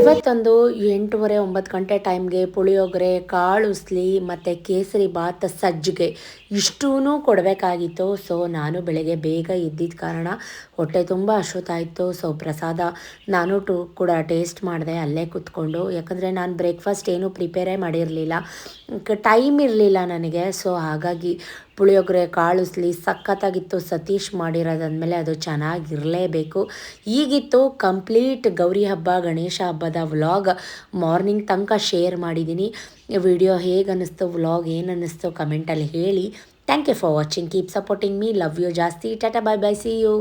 ಇವತ್ತೊಂದು ಎಂಟೂವರೆ ಒಂಬತ್ತು ಗಂಟೆ ಟೈಮ್ಗೆ ಪುಳಿಯೋಗರೆ ಕಾಳು ಉಸ್ಲಿ ಮತ್ತು ಕೇಸರಿ ಬಾತ್ ಸಜ್ಜಿಗೆ. ಇಷ್ಟೂ ಕೊಡಬೇಕಾಗಿತ್ತು. ಸೊ ನಾನು ಬೆಳಗ್ಗೆ ಬೇಗ ಇದ್ದಿದ್ದ ಕಾರಣ ಹೊಟ್ಟೆ ತುಂಬ ಅಶ್ವತಾಯಿತ್ತು ಸೊ ಪ್ರಸಾದ ನಾನು ಟು ಕೂಡ ಟೇಸ್ಟ್ ಮಾಡಿದೆ ಅಲ್ಲೇ ಕೂತ್ಕೊಂಡು. ಯಾಕಂದರೆ ನಾನು ಬ್ರೇಕ್ಫಾಸ್ಟ್ ಏನೂ ಪ್ರಿಪೇರೇ ಮಾಡಿರಲಿಲ್ಲ. ಟೈಮ್ ಇರಲಿಲ್ಲ ನನಗೆ. ಸೊ ಹಾಗಾಗಿ ಪುಳಿಯೋಗರೆ ಕಾಳುಸ್ಲಿ ಸಖತ್ತಾಗಿತ್ತು. ಸತೀಶ್ ಮಾಡಿರೋದಂದಮೇಲೆ ಅದು ಚೆನ್ನಾಗಿರಲೇಬೇಕು. ಈಗಿತ್ತು ಕಂಪ್ಲೀಟ್ ಗೌರಿ ಹಬ್ಬ, ಗಣೇಶ ಹಬ್ಬದ ವ್ಲಾಗ್. ಮಾರ್ನಿಂಗ್ ತನಕ ಶೇರ್ ಮಾಡಿದ್ದೀನಿ ವಿಡಿಯೋ ಹೇಗೆ ಅನ್ನಿಸ್ತು ವ್ಲಾಗ್ ಏನು ಅನ್ನಿಸ್ತು ಕಮೆಂಟಲ್ಲಿ ಹೇಳಿ. Thank you for watching. Keep supporting me. Love you ಜಾಸ್ತಿ. Tata, bye bye see you